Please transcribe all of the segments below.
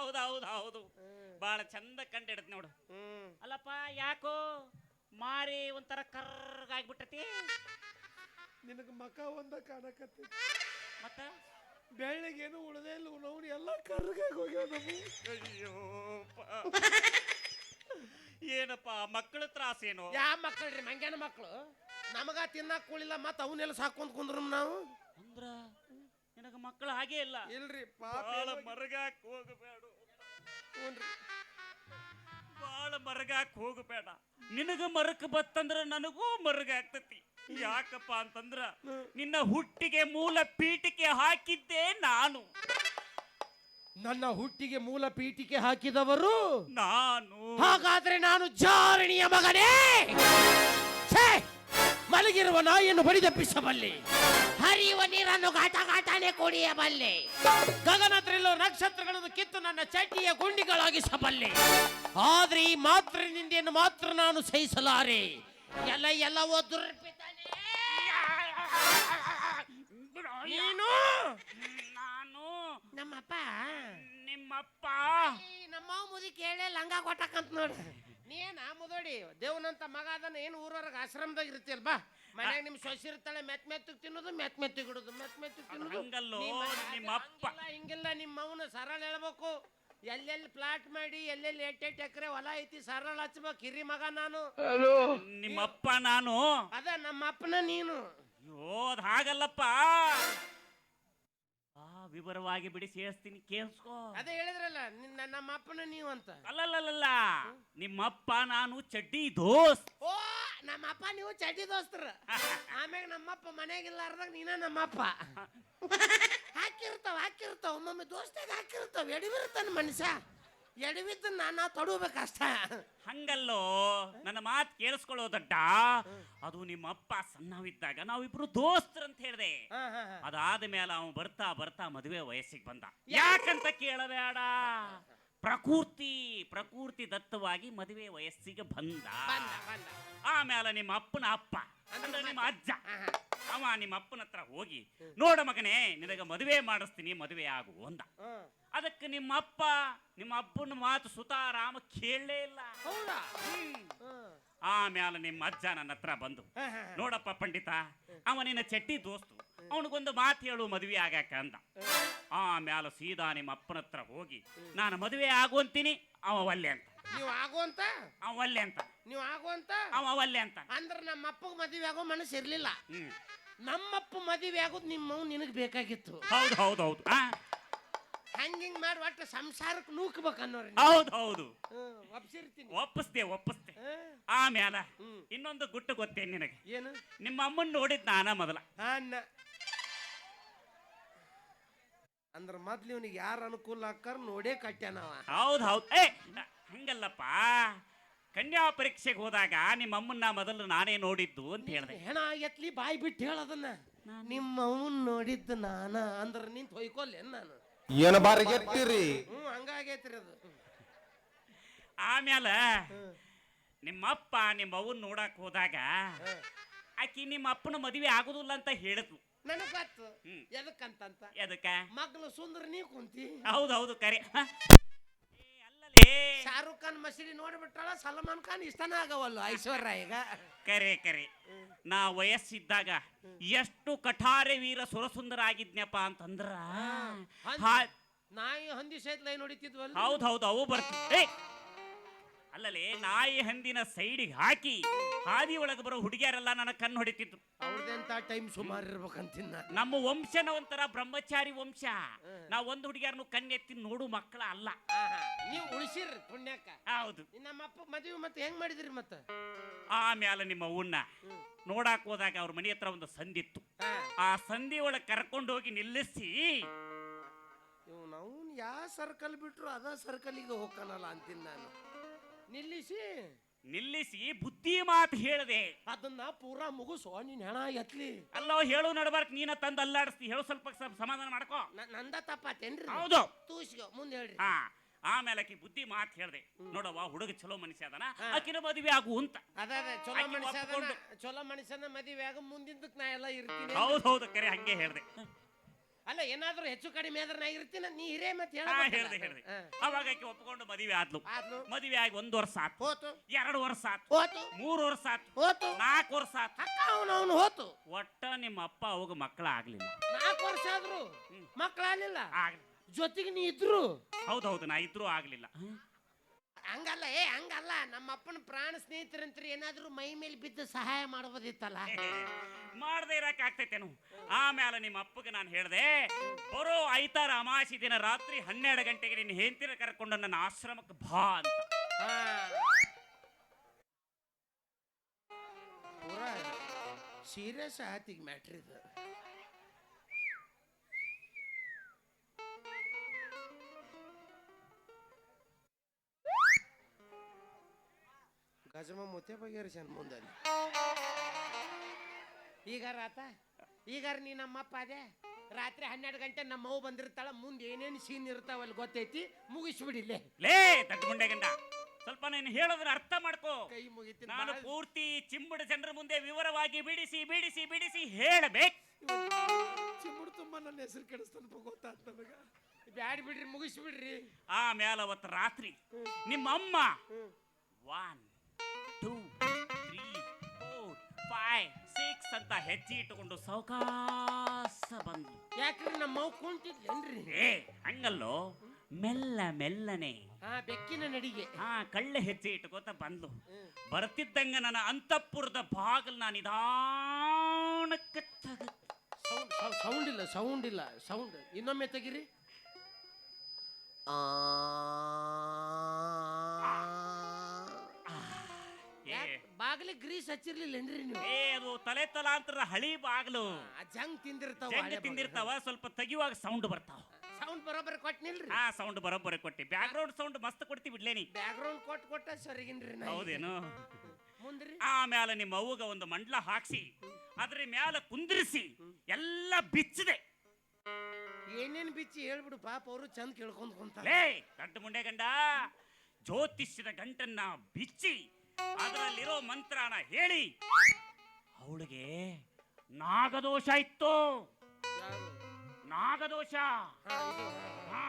ಹೌದು ಹೌದು ಹೌದು. ಬಹಳ ಚಂದ ಕಂಡಿಡ್ತ ನೋಡು. ಹ್ಮ್. ಅಲ್ಲಪ್ಪ ಯಾಕೋ ಮಾರಿ ಒಂಥರ ಕರ್ಗಾಗ್ಬಿಟ್ಟತಿ ನಿನಗೆ ಮಕ ಒಂದ ಕಾಣಕತ್ತಿ. ಮತ್ತ? ಏನು ಉಳದೇ ಇಲ್ಲ ನೋಡಿ ಎಲ್ಲ ಕರ್ಗಾಗಿ ಹೋಗ್ಯಾವ ನಾವು ಅಯ್ಯೋ ಏನಪ್ಪ ಮಕ್ಕಳ ತ್ರಾಸೇನು ಯಾವ ಮಕ್ಕಳ್ರಿ ಮಂಗ್ಯಾನ ಮಕ್ಕಳು ನಮಗ ತಿನ್ನಕ್ ಕೂಳಿಲ್ಲ ಮತ್ತ ಅವನ್ನೆಲ್ಲ ಸಾಕೊಂತ ಕುಂದ್ರು ನಾವು? ಅಂದ್ರ ನಿನಗ ಮಕ್ಕಳು ಹಾಗೆ ಇಲ್ಲ. ಇಲ್ರಿ ಬಾಳ ಮರಗಾಕ್ ಹೋಗಬೇಡ ಬಾಳ ಮರಗಾಕ್ ಹೋಗಬೇಡ. ನಿನಗ ಮರಕ ಬತ್ತಂದ್ರ ನನಗೂ ಮರಗ ಆಗ್ತತಿ. ಯಾಕಪ್ಪ ಅಂತಂದ್ರ ನಿನ್ನ ಹುಟ್ಟಿಗೆ ಮೂಲ ಪೀಠಿಕೆ ಹಾಕಿದ್ದೆ ನಾನು. ನನ್ನ ಹುಟ್ಟಿಗೆ ಮೂಲ ಪೀಠಿಕೆ ಹಾಕಿದವರು ನಾನು. ಹಾಗಾದ್ರೆ ನಾನು ಜಾರಣಿಯ ಮಗನೇ. ಛೇ! ಮಲಗಿರುವ ನಾಯಿಯನ್ನು ಬಡಿದಪ್ಪಿಸಬಲ್ಲೆ ಹರಿಯುವ ನೀರನ್ನು ಘಾಟ ಘಾಟನೆ ಕುಡಿಯಬಲ್ಲೆ. ತ್ರಿಲ್ಲು ನಕ್ಷತ್ರಗಳನ್ನು ಕಿತ್ತು ನನ್ನ ಚಟಿಯ ಗುಂಡಿಗಳಾಗಿಸಬಲ್ಲೆ. ಆದ್ರೆ ಈ ಮಾತ್ರನಿಂದೆಯನ್ನು ಮಾತ್ರ ನಾನು ಸಹಿಸಲಾರೆ. ಎಲ್ಲ ಎಲ್ಲವೋ ದುರ್ಪಿತಾನೆ ನೀನು? ನಾನು. ನಮ್ಮಪ್ಪ. ನಿಮ್ಮಪ್ಪ. ನಮ್ಮ ಮುದಿ ಕೇಳಿ ಲಂಗ ಕೊಟ್ಟಕ್ಕಂತ ನೋಡ್ರಿ ನೀನ ಮುದೋಡಿ ದೇವನಂತ ಮಗ ಅದನ್ನ ಏನು ಊರವರೆಗೆ ಆಶ್ರಮದಾಗ ಇರ್ತೀಯಲ್ ಬಾ. ಮನ್ಯಾಗ ನಿಮ್ ಸೊಸಿ ಇರ್ತಾಳೆ ಮೆತ್ ಮೆತ್ತಗ್ ತಿನ್ನೋದು ಮೆತ್ ಮೆತ್ತಗ್ ಇಡೋದು ಮೆತ್ ಮೆತ್ತಗ್ ತಿನ್ನೋದು. ಹಂಗಲ್ಲೋ, ನೀ ಮನ್ಯಾಗ ನಿಮ್ಮಪ್ಪ. ಹಂಗಿಲ್ಲ, ಹಿಂಗಿಲ್ಲ ನಿಮ್ಮ ಅವನ ಸರಳ ಹೇಳ್ಬೇಕು. ಎಲ್ಲೆಲ್ಲಿ ಪ್ಲಾಟ್ ಮಾಡಿ ಎಲ್ಲೆಲ್ಲಿ ಎಂಟೆಂಟು ಎಕರೆ ಹೊಲ ಐತಿ ಸರಳ ಹಚ್ಬೇಕು. ಹಿರಿ ಮಗ ನಾನು. ನಿಮ್ಮಪ್ಪ ನಾನು. ಅದ ನಮ್ಮ ಅಪ್ಪನ ನೀನು. ಅಯ್ಯೋ ಅದ್ ಹಾಗಲ್ಲಪ್ಪ. ಆ ವಿವರವಾಗಿ ಬಿಡಿಸಿ ಹೇಳ್ತೀನಿ ಕೇಳಿಸ್ಕೋ. ಅದೇ ಹೇಳಿದ್ರಲ್ಲ ನಿನ್ನ ನಮ್ಮ ಅಪ್ಪನ ನೀವು ಅಂತ. ಅಲ್ಲಲ್ಲಲ್ಲ ನಿಮ್ಮಪ್ಪ ನಾನು ಚಡ್ಡಿ ದೋಸ್ ಓ ನಮ್ಮಪ್ಪ ನೀವು ಚಡ್ಡಿ ದೋಸ್ತರ. ಆಮ್ಯಾಗ ನಮ್ಮಪ್ಪ ಮನೆಯಾಗಿಲ್ಲಾರ್ದಾಗ ನೀನ ನಮ್ಮಪ್ಪ. ಹಾಕಿರ್ತಾವ ಹಾಕಿರ್ತಾವ. ಒಮ್ಮೊಮ್ಮೆ ದೋಸ್ತಾಗ ಹಾಕಿರ್ತಾವ. ಎಡಿಬಿರ್ತಾನ ಮನುಷ್ಯ. ಎಡವಿದ್ದ ನಾನು ತೊಡಬೇಕಷ್ಟ ಹಂಗಲ್ಲೋ ನನ್ನ ಮಾತು ಕೇಳಿಸ್ಕೊಳ್ಳೋ ದಡ್ಡ ಅದು ನಿಮ್ಮಪ್ಪ ಸಣ್ಣವಿದ್ದಾಗ ನಾವಿಬ್ರು ದೋಸ್ತರು ಅಂತ ಹೇಳ್ದೆ. ಅದಾದ ಮೇಲೆ ಅವನು ಬರ್ತಾ ಬರ್ತಾ ಮದುವೆ ವಯಸ್ಸಿಗೆ ಬಂದ. ಯಾಕಂತ ಕೇಳಬೇಡ. ಪ್ರಕೃತಿ ಪ್ರಕೃತಿ ದತ್ತವಾಗಿ ಮದುವೆ ವಯಸ್ಸಿಗೆ ಬಂದ. ಆಮೇಲೆ ನಿಮ್ಮ ಅಪ್ಪನ ಅಪ್ಪ ಅಂದ್ರೆ ನಿಮ್ಮ ಅಜ್ಜ. ಅವ ನಿಮ್ಮ ಅಪ್ಪನ ಹತ್ರ ಹೋಗಿ ನೋಡ ಮಗನೇ ನಿನಗೆ ಮದುವೆ ಮಾಡಿಸ್ತೀನಿ ಮದುವೆ ಆಗು ಅಂದ. ಅದಕ್ಕೆ ನಿಮ್ಮ ಅಪ್ಪ ನಿಮ್ಮ ಅಪ್ಪನ ಮಾತು ಸುತಾರಾಮ ಕೇಳಲೇ ಇಲ್ಲ. ಹೌದಾ? ನಿಮ್ಮ ಅಜ್ಜ ನನ್ನ ಹತ್ರ ಬಂದು. ನೋಡಪ್ಪ ಪಂಡಿತ ಅವ ನಿನ್ನ ಚಟ್ಟಿ ದೋಸ್ತು ಅವನಿಗೊಂದು ಮಾತು ಹೇಳು ಮದುವೆ ಆಗಾಕ ಅಂದ. ಆಮೇಲೆ ಸೀದಾ ನಿಮ್ಮ ಅಪ್ಪನ ಹತ್ರ ಹೋಗಿ ನಾನು ಮದುವೆ ಆಗುವಂತೀನಿ ಅವ ಒಲ್ಲೆ ಅಂತ. ನೀವು ಆಗುವಂತ ಅವ ಒಲ್ಲೆ ಅಂತ. ನೀವು ಆಗುವಂತ ಅವ ಒಲ್ಲೆ ಅಂತ. ಅಂದ್ರೆ ನಮ್ಮ ಅಪ್ಪಗೆ ಮದುವೆ ಆಗೋ ಮನಸ್ಸು ಇರಲಿಲ್ಲ. ನಮ್ಮಪ್ಪ ಮದುವೆ ಆಗೋದು ನಿಮ್ಮ ನಿನಗೆ ಬೇಕಾಗಿತ್ತು. ಹೌದು ಹೌದು ಹೌದು. ಹಂಗಿಂಗ್ ಮಾಡಿ ಒಟ್ಟು ಸಂಸಾರಕ್ಕೆ ನೂಕ್ಬೇಕು ಅನ್ನೋರಿ ಹೌದು ಹೌದು. ಒಪ್ಸಿರ್ತೀನಿ. ಒಪ್ಪಿಸ್ದೆ ಒಪ್ಪಿಸ್ದೆ. ಆಮ್ಯಾಲ ಇನ್ನೊಂದು ಗುಟ್ಟು ಗೊತ್ತೇನು ನಿನಗೆ? ಏನು? ನಿಮ್ಮ ಅಮ್ಮನ್ ನೋಡಿದ್ ನಾನ ಮೊದಲ. ಅನ್ನ. ಅಂದ್ರೆ ಮೊದ್ಲು ಇವನಿಗೆ ಯಾರು ಅನುಕೂಲ ಹಾಕರ್ ನೋಡೇ ಕಟ್ಟ್ಯಾನವ ಹೌದು ಹೌದು. ಏ ಹಂಗಲ್ಲಪ್ಪ. ಕನ್ಯಾ ಪರೀಕ್ಷೆಗೆ ಹೋದಾಗ ನಿಮ್ಮ ಅಮ್ಮನ್ನ ಮೊದಲು ನಾನೇ ನೋಡಿದ್ದು ಅಂತ ಹೇಳಿದೆ. ಹೆಣ ಎತ್ಲಿ ಬಾಯಿ ಬಿಟ್ಟು ಹೇಳದನ್ನ. ನಿಮ್ಮ ಅವನ್ ನೋಡಿದ್ದು ನಾನ. ಅಂದ್ರೆ ನಿಂತು ಹೊಯ್ಕೊಲ್ಲೇನು ನಾನು? ಏನ ಬಾರಿಗೆಟ್ಟಿರಿ ಹ್ಞೂ ಹಂಗಾಗೈತ್ರಿ ಅದು. ಆಮೇಲೆ ನಿಮ್ಮಪ್ಪ ನಿಮ್ಮ ಅವ್ವನ್ ನೋಡಕ್ ಹೋದಾಗ ಆಕಿ ನಿಮ್ಮ ಅಪ್ಪನ ಮದುವೆ ಆಗುದಿಲ್ಲ ಅಂತ ಹೇಳಿದ್ಲು. ನನಗ್ ಗೊತ್ತು. ಹ್ಮ್. ಎದಕ್ಕಂತಂತ? ಎದಕ್ಕ? ಮಗ್ಳು ಸುಂದರ ನೀ ಕುಂತಿ. ಹೌದು ಹೌದು ಕರೆ. ಹ? ಶಾರುಖ್ ಖಾನ್ ಮಸೀದಿ ನೋಡ್ಬಿಟ್ಟಾಳ ಸಲ್ಮಾನ್ ಖಾನ್ ಇಷ್ಟನ ಆಗವಲ್ಲ ಐಶ್ವರ್ಯ ಈಗ. ಕರೆ ಕರೆ. ನಾ ವಯಸ್ಸಿದ್ದಾಗ ಎಷ್ಟು ಕಠಾರೆ ವೀರ ಸುರಸುಂದರ ಆಗಿದ್ನಪ್ಪ ಅಂತಂದ್ರ ನಾಯಿ ಹಂದಿ ಸಹಿತ ಲೈನ್ ಹೊಡಿತಿದ್ವಲ್ಲ. ಹೌದು ಹೌದು ಅವು ಬರ್ತೀವಿ ಅಲ್ಲಲೇ ನಾಯಿ ಹಂದಿನ ಸೈಡಿಗೆ ಹಾಕಿ ಹಾದಿ ಒಳಗೆ ಬರೋ ಹುಡುಗಿಯರೆಲ್ಲ ನನ್ನ ಕಣ್ಣು ಹೊಡಿತಿತ್ತು ಅವ್ರದೆಂತ ಟೈಮ್ ಸುಮಾರು ಇರ್ಬೇಕಂತಿನ್ನ ನಾನು ನಮ್ಮ ವಂಶನ ಒಂಥರ ಬ್ರಹ್ಮಚಾರಿ ವಂಶ. ನಾವು ಒಂದು ಹುಡುಗಿಯರನ್ನು ಕಣ್ಣೆತ್ತಿ ನೋಡು ಮಕ್ಕಳ ಅಲ್ಲ. ನೀವು ಉಳಿಸಿರ್ರಿ ಪುಣ್ಯಕ್ಕ. ಹೌದು. ನಮ್ಮ ಅಪ್ಪ ಮದುವೆ ಮತ್ತೆ ಹೆಂಗ್ ಮಾಡಿದ್ರಿ ಮತ್ತೆ? ಆಮೇಲೆ ನಿಮ್ಮ ಅವ್ವನ್ನ ನೋಡಾಕ್ ಹೋದಾಗ ಅವ್ರ ಮನೆ ಹತ್ರ ಒಂದು ಸಂದಿತ್ತು. ಆ ಸಂಧಿ ಒಳಗೆ ಕರ್ಕೊಂಡು ಹೋಗಿ ನಿಲ್ಲಿಸಿ ಇವ್ ನಾವು ಯಾವ ಸರ್ಕಲ್ ಬಿಟ್ರು ಅದ ಸರ್ಕಲಿಗೆ ಹೋಗ್ಕನಲ್ಲ ಅಂತೀನಿ ನಾನು. ನಿಲ್ಲಿಸಿ. ನಿಲ್ಲಿಸಿ ಬುದ್ಧಿ ಮಾತು ಹೇಳಿದೆ. ಅದನ್ನ ಪೂರಾ ಮುಗಿಸೋ ನೀನ್ ಹೆಣ ಎತ್ಲಿ. ಅಲ್ಲೋ ಹೇಳು ನಡ್ಬಾರ್ಕ್ ನೀನ ತಂದ ಅಲ್ಲಾಡಿಸ್ತಿ. ಹೇಳು ಸ್ವಲ್ಪ ಸ್ವಲ್ಪ ಸಮಾಧಾನ ಮಾಡ್ಕೋ. ನ- ನಂದ ತಪ್ಪಾತೇನ್ರಿ? ಹೌದು. ತೂಸ್ಗೋ ಮುಂದೆ ಹೇಳ್ರಿ. ಹಾ ಆಮೇಲೆ ಆಕಿ ಬುದ್ಧಿ ಮಾತು ಹೇಳ್ದೆ. ನೋಡವ್ವ ಹುಡುಗ ಚಲೋ ಮನುಷ್ಯ ಅದನ. ಹಾ. ಆಕಿನ ಮದುವೆ ಆಗು ಅಂತ. ಅದ ಅದ ಚಲೋ ಆಕಿ ಮನುಷ್ಯ ಅದನ ಒಪ್ಕೊಂಡು. ಚಲೋ ಮನುಷ್ಯನ ಮದುವೆ ಆಗ ಮುಂದಿನ ನಾ ಎಲ್ಲ ಇರ್ತೀನಿ. ಹೌದು ಹೌದು ಕರೆ ಹಂಗೆ ಹೇಳ್ದೆ. ಅಲ್ಲ ಏನಾದ್ರೂ ಹೆಚ್ಚು ಕಡಿಮೆ ಆದ್ರೆ ನಾ ಇರ್ತೀನಿ ನೀ ಹಿರೇ ಮತ್ತೆ ಹೇಳ ಹೇಳ್ದೆ ಹೇಳ್ದೆ. ಅವಾಗ ಆಕಿ ಒಪ್ಕೊಂಡು ಮದುವೆ ಆದ್ಲು. ಆದ್ಲು? ಮದುವೆ ಆಗಿ ಒಂದ್ ವರ್ಷ ಆತು. ಹೋತು? ಎರಡು ವರ್ಷ ಆತು. ಹೋತು? ಮೂರು ವರ್ಷ ಆತು. ಹೋತು? ನಾಲ್ಕು ವರ್ಷ ಆತು. ಅಕ್ಕ ಅವನು ಅವನು ಹೋತು? ಒಟ್ಟ ನಿಮ್ಮ ಅಪ್ಪ ಅವಾಗ ಮಕ್ಕಳ ಆಗ್ಲಿಲ್ಲ. ನಾಲ್ಕು ವರ್ಷ ಆದ್ರು? ಮಕ್ಕಳಾಗ್ಲಿಲ್ಲ ಆಗ್ಲಿ ಜೊತೆಗೆ ನೀ ಇದ್ರು? ಹೌದೌದು ನಾ ಇದ್ರೂ ಆಗ್ಲಿಲ್ಲ. ಹಂಗಲ್ಲ ಏ ಹಂಗಲ್ಲ. ನಮ್ಮ ಅಪ್ಪನ ಪ್ರಾಣ ಸ್ನೇಹಿತರಂತ್ರಿ ಏನಾದ್ರೂ ಮೈ ಮೇಲೆ ಬಿದ್ದು ಸಹಾಯ ಮಾಡ್ಬೋದಿತ್ತಲ್ಲ? ಮಾಡದೆ ಇರಕ್ಕೆ ಆಗ್ತೈತೇನು? ಆಮೇಲೆ ನಿಮ್ಮ ಅಪ್ಪಗೆ ನಾನು ಹೇಳಿದೆ ಬರೋ ಐತಾರ ಅಮಾಸಿ ದಿನ ರಾತ್ರಿ ಹನ್ನೆರಡು ಗಂಟೆಗೆ ನಿನ್ನ ಹೆಂಡತಿನ ಕರ್ಕೊಂಡು ನನ್ನ ಆಶ್ರಮಕ್ಕೆ ಬಾ ಅಂತ. ಹಾ. ಪೂರಾ ಸೀರಿಯಸ್ ಆತಿಗೆ ಮ್ಯಾಟ್ರಿ ಇದು ಗಜಮ ಮುತ್ತೆ ಬಗೆಹರಿಸ್ಯಾನ ಮುಂದೆ ಈಗ ರಾತ ಈಗ ಈಗಾರ ನೀ ನಮ್ಮಪ್ಪ ಅದೇ? ರಾತ್ರಿ ಹನ್ನೆರಡು ಗಂಟೆ ನಮ್ಮ ಅವ್ವ ಬಂದಿರ್ತಾಳ ಮುಂದೆ ಏನೇನು ಸೀನ್ ಇರ್ತಾವಲ್ಲಿ ಗೊತ್ತೈತಿ? ಮುಗಿಸ್ಬಿಡಿಲ್ಲೇ ಲೇ. ಗಂಡ. ಸ್ವಲ್ಪ ನೀನು ಹೇಳೋದ್ರ ಅರ್ಥ ಮಾಡ್ಕೋ. ಕೈ ಮುಗಿತೀನಿ ನಾನು ಪೂರ್ತಿ ಚಿಂಬುಡ ಜನರ ಮುಂದೆ ವಿವರವಾಗಿ ಬಿಡಿಸಿ ಬಿಡಿಸಿ ಬಿಡಿಸಿ ಹೇಳಬೇಕು. ಚಿಮ್ಮುಡು ತುಂಬ ನನ್ನ ಹೆಸರು ಕೆಡಿಸ್ತಾನ ಗೊತ್ತಾತ ನನಗ. ಬ್ಯಾಡ್ ಬಿಡ್ರಿ ಮುಗಿಸ್ಬಿಡ್ರಿ. ಆಮೇಲೆ ಅವತ್ತು ರಾತ್ರಿ ನಿಮ್ಮ ಅಮ್ಮ ಒನ್ ಫೈವ್ ಸಿಕ್ಸ್ ಅಂತ ಹೆಜ್ಜೆ ಇಟ್ಟುಕೊಂಡು ಸೌಕಾಸ ಬಂದು. ಯಾಕ್ರಿ ನಮ್ಮ ಅವ್ ಕುಂತಿದ್ಲೇನ್ರಿ ಏ ಹಂಗಲ್ಲೋ? ಮೆಲ್ಲ ಮೆಲ್ಲನೆ. ಹಾ ಬೆಕ್ಕಿನ ನಡಿಗೆ. ಆ ಕಳ್ಳ ಹೆಜ್ಜೆ ಇಟ್ಕೋತ ಬಂದ್ಲು ಬರ್ತಿದ್ದಂಗ ನನ್ನ ಅಂತಃಪುರದ ಬಾಗಲ್ ನಾನು ನಿಧಾನಕ್ಕೆ ತಗ ಸೌಂಡ್ ಸೌಂಡ್ ಇಲ್ಲ ಸೌಂಡ್ ಇಲ್ಲ ಸೌಂಡ್. ಇನ್ನೊಮ್ಮೆ ತೆಗಿರಿ. ಏ, ಬಾಗಿಲಿಗೆ ಗ್ರೀಸ್ ಹಚ್ಚಿರ್ಲಿಲ್ಲೇನ್ರಿ ನೀವು? ಏ ಅದು ತಲೆ ತಲಾಂತರ ಹಳಿ ಬಾಗ್ಲು. ಜಂಗ್ ತಿಂದಿರ್ತಾವ ಜಂಗ್ ತಿಂದಿರ್ತಾವ ಸ್ವಲ್ಪ ತೆಗಿಯುವಾಗ ಸೌಂಡ್ ಬರ್ತಾವ. ಸೌಂಡ್ ಬರೋಬ್ಬರಿ ಕೊಟ್ನಿಲ್ರಿ? ಆ ಸೌಂಡ್ ಬರೋಬ್ಬರ ಕೊಟ್ಟಿ. ಬ್ಯಾಕ್ ಗ್ರೌಂಡ್ ಸೌಂಡ್ ಮಸ್ತ್ ಕೊಡ್ತಿ ಬಿಡ್ಲೇನಿ ಬ್ಯಾಕ್ ಗ್ರೌಂಡ್ ಕೊಟ್ ಕೊಟ್ಟ ಸರಿಗಿನ್ರಿ ನಾ. ಹೌದೇನು? ಮುಂದ್ರಿ. ಆಮೇಲೆ ನಿಮ್ಮ ಅವ್ವಗ ಒಂದು ಮಂಡ್ಲ ಹಾಕ್ಸಿ ಅದ್ರ ಮ್ಯಾಲೆ ಕುಂದ್ರಿಸಿ ಎಲ್ಲ ಬಿಚ್ಚಿದೆ. ಏನೇನ್ ಬಿಚ್ಚಿ ಹೇಳ್ಬಿಡು ಪಾಪ ಅವರು ಚಂದ ಕೇಳ್ಕೊಂಡ್ ಕುಂತಾರೆ. ಲೇ ದಡ್ಡ ಮುಂಡೆ ಗಂಡ ಜ್ಯೋತಿಷ್ಯದ ಗಂಟನ್ನ ಬಿಚ್ಚಿ ಅದರಲ್ಲಿರೋ ಮಂತ್ರನ ಹೇಳಿ. ಅವಳಿಗೆ ನಾಗದೋಷ ಇತ್ತು. ನಾಗದೋಷ. ಹಾ,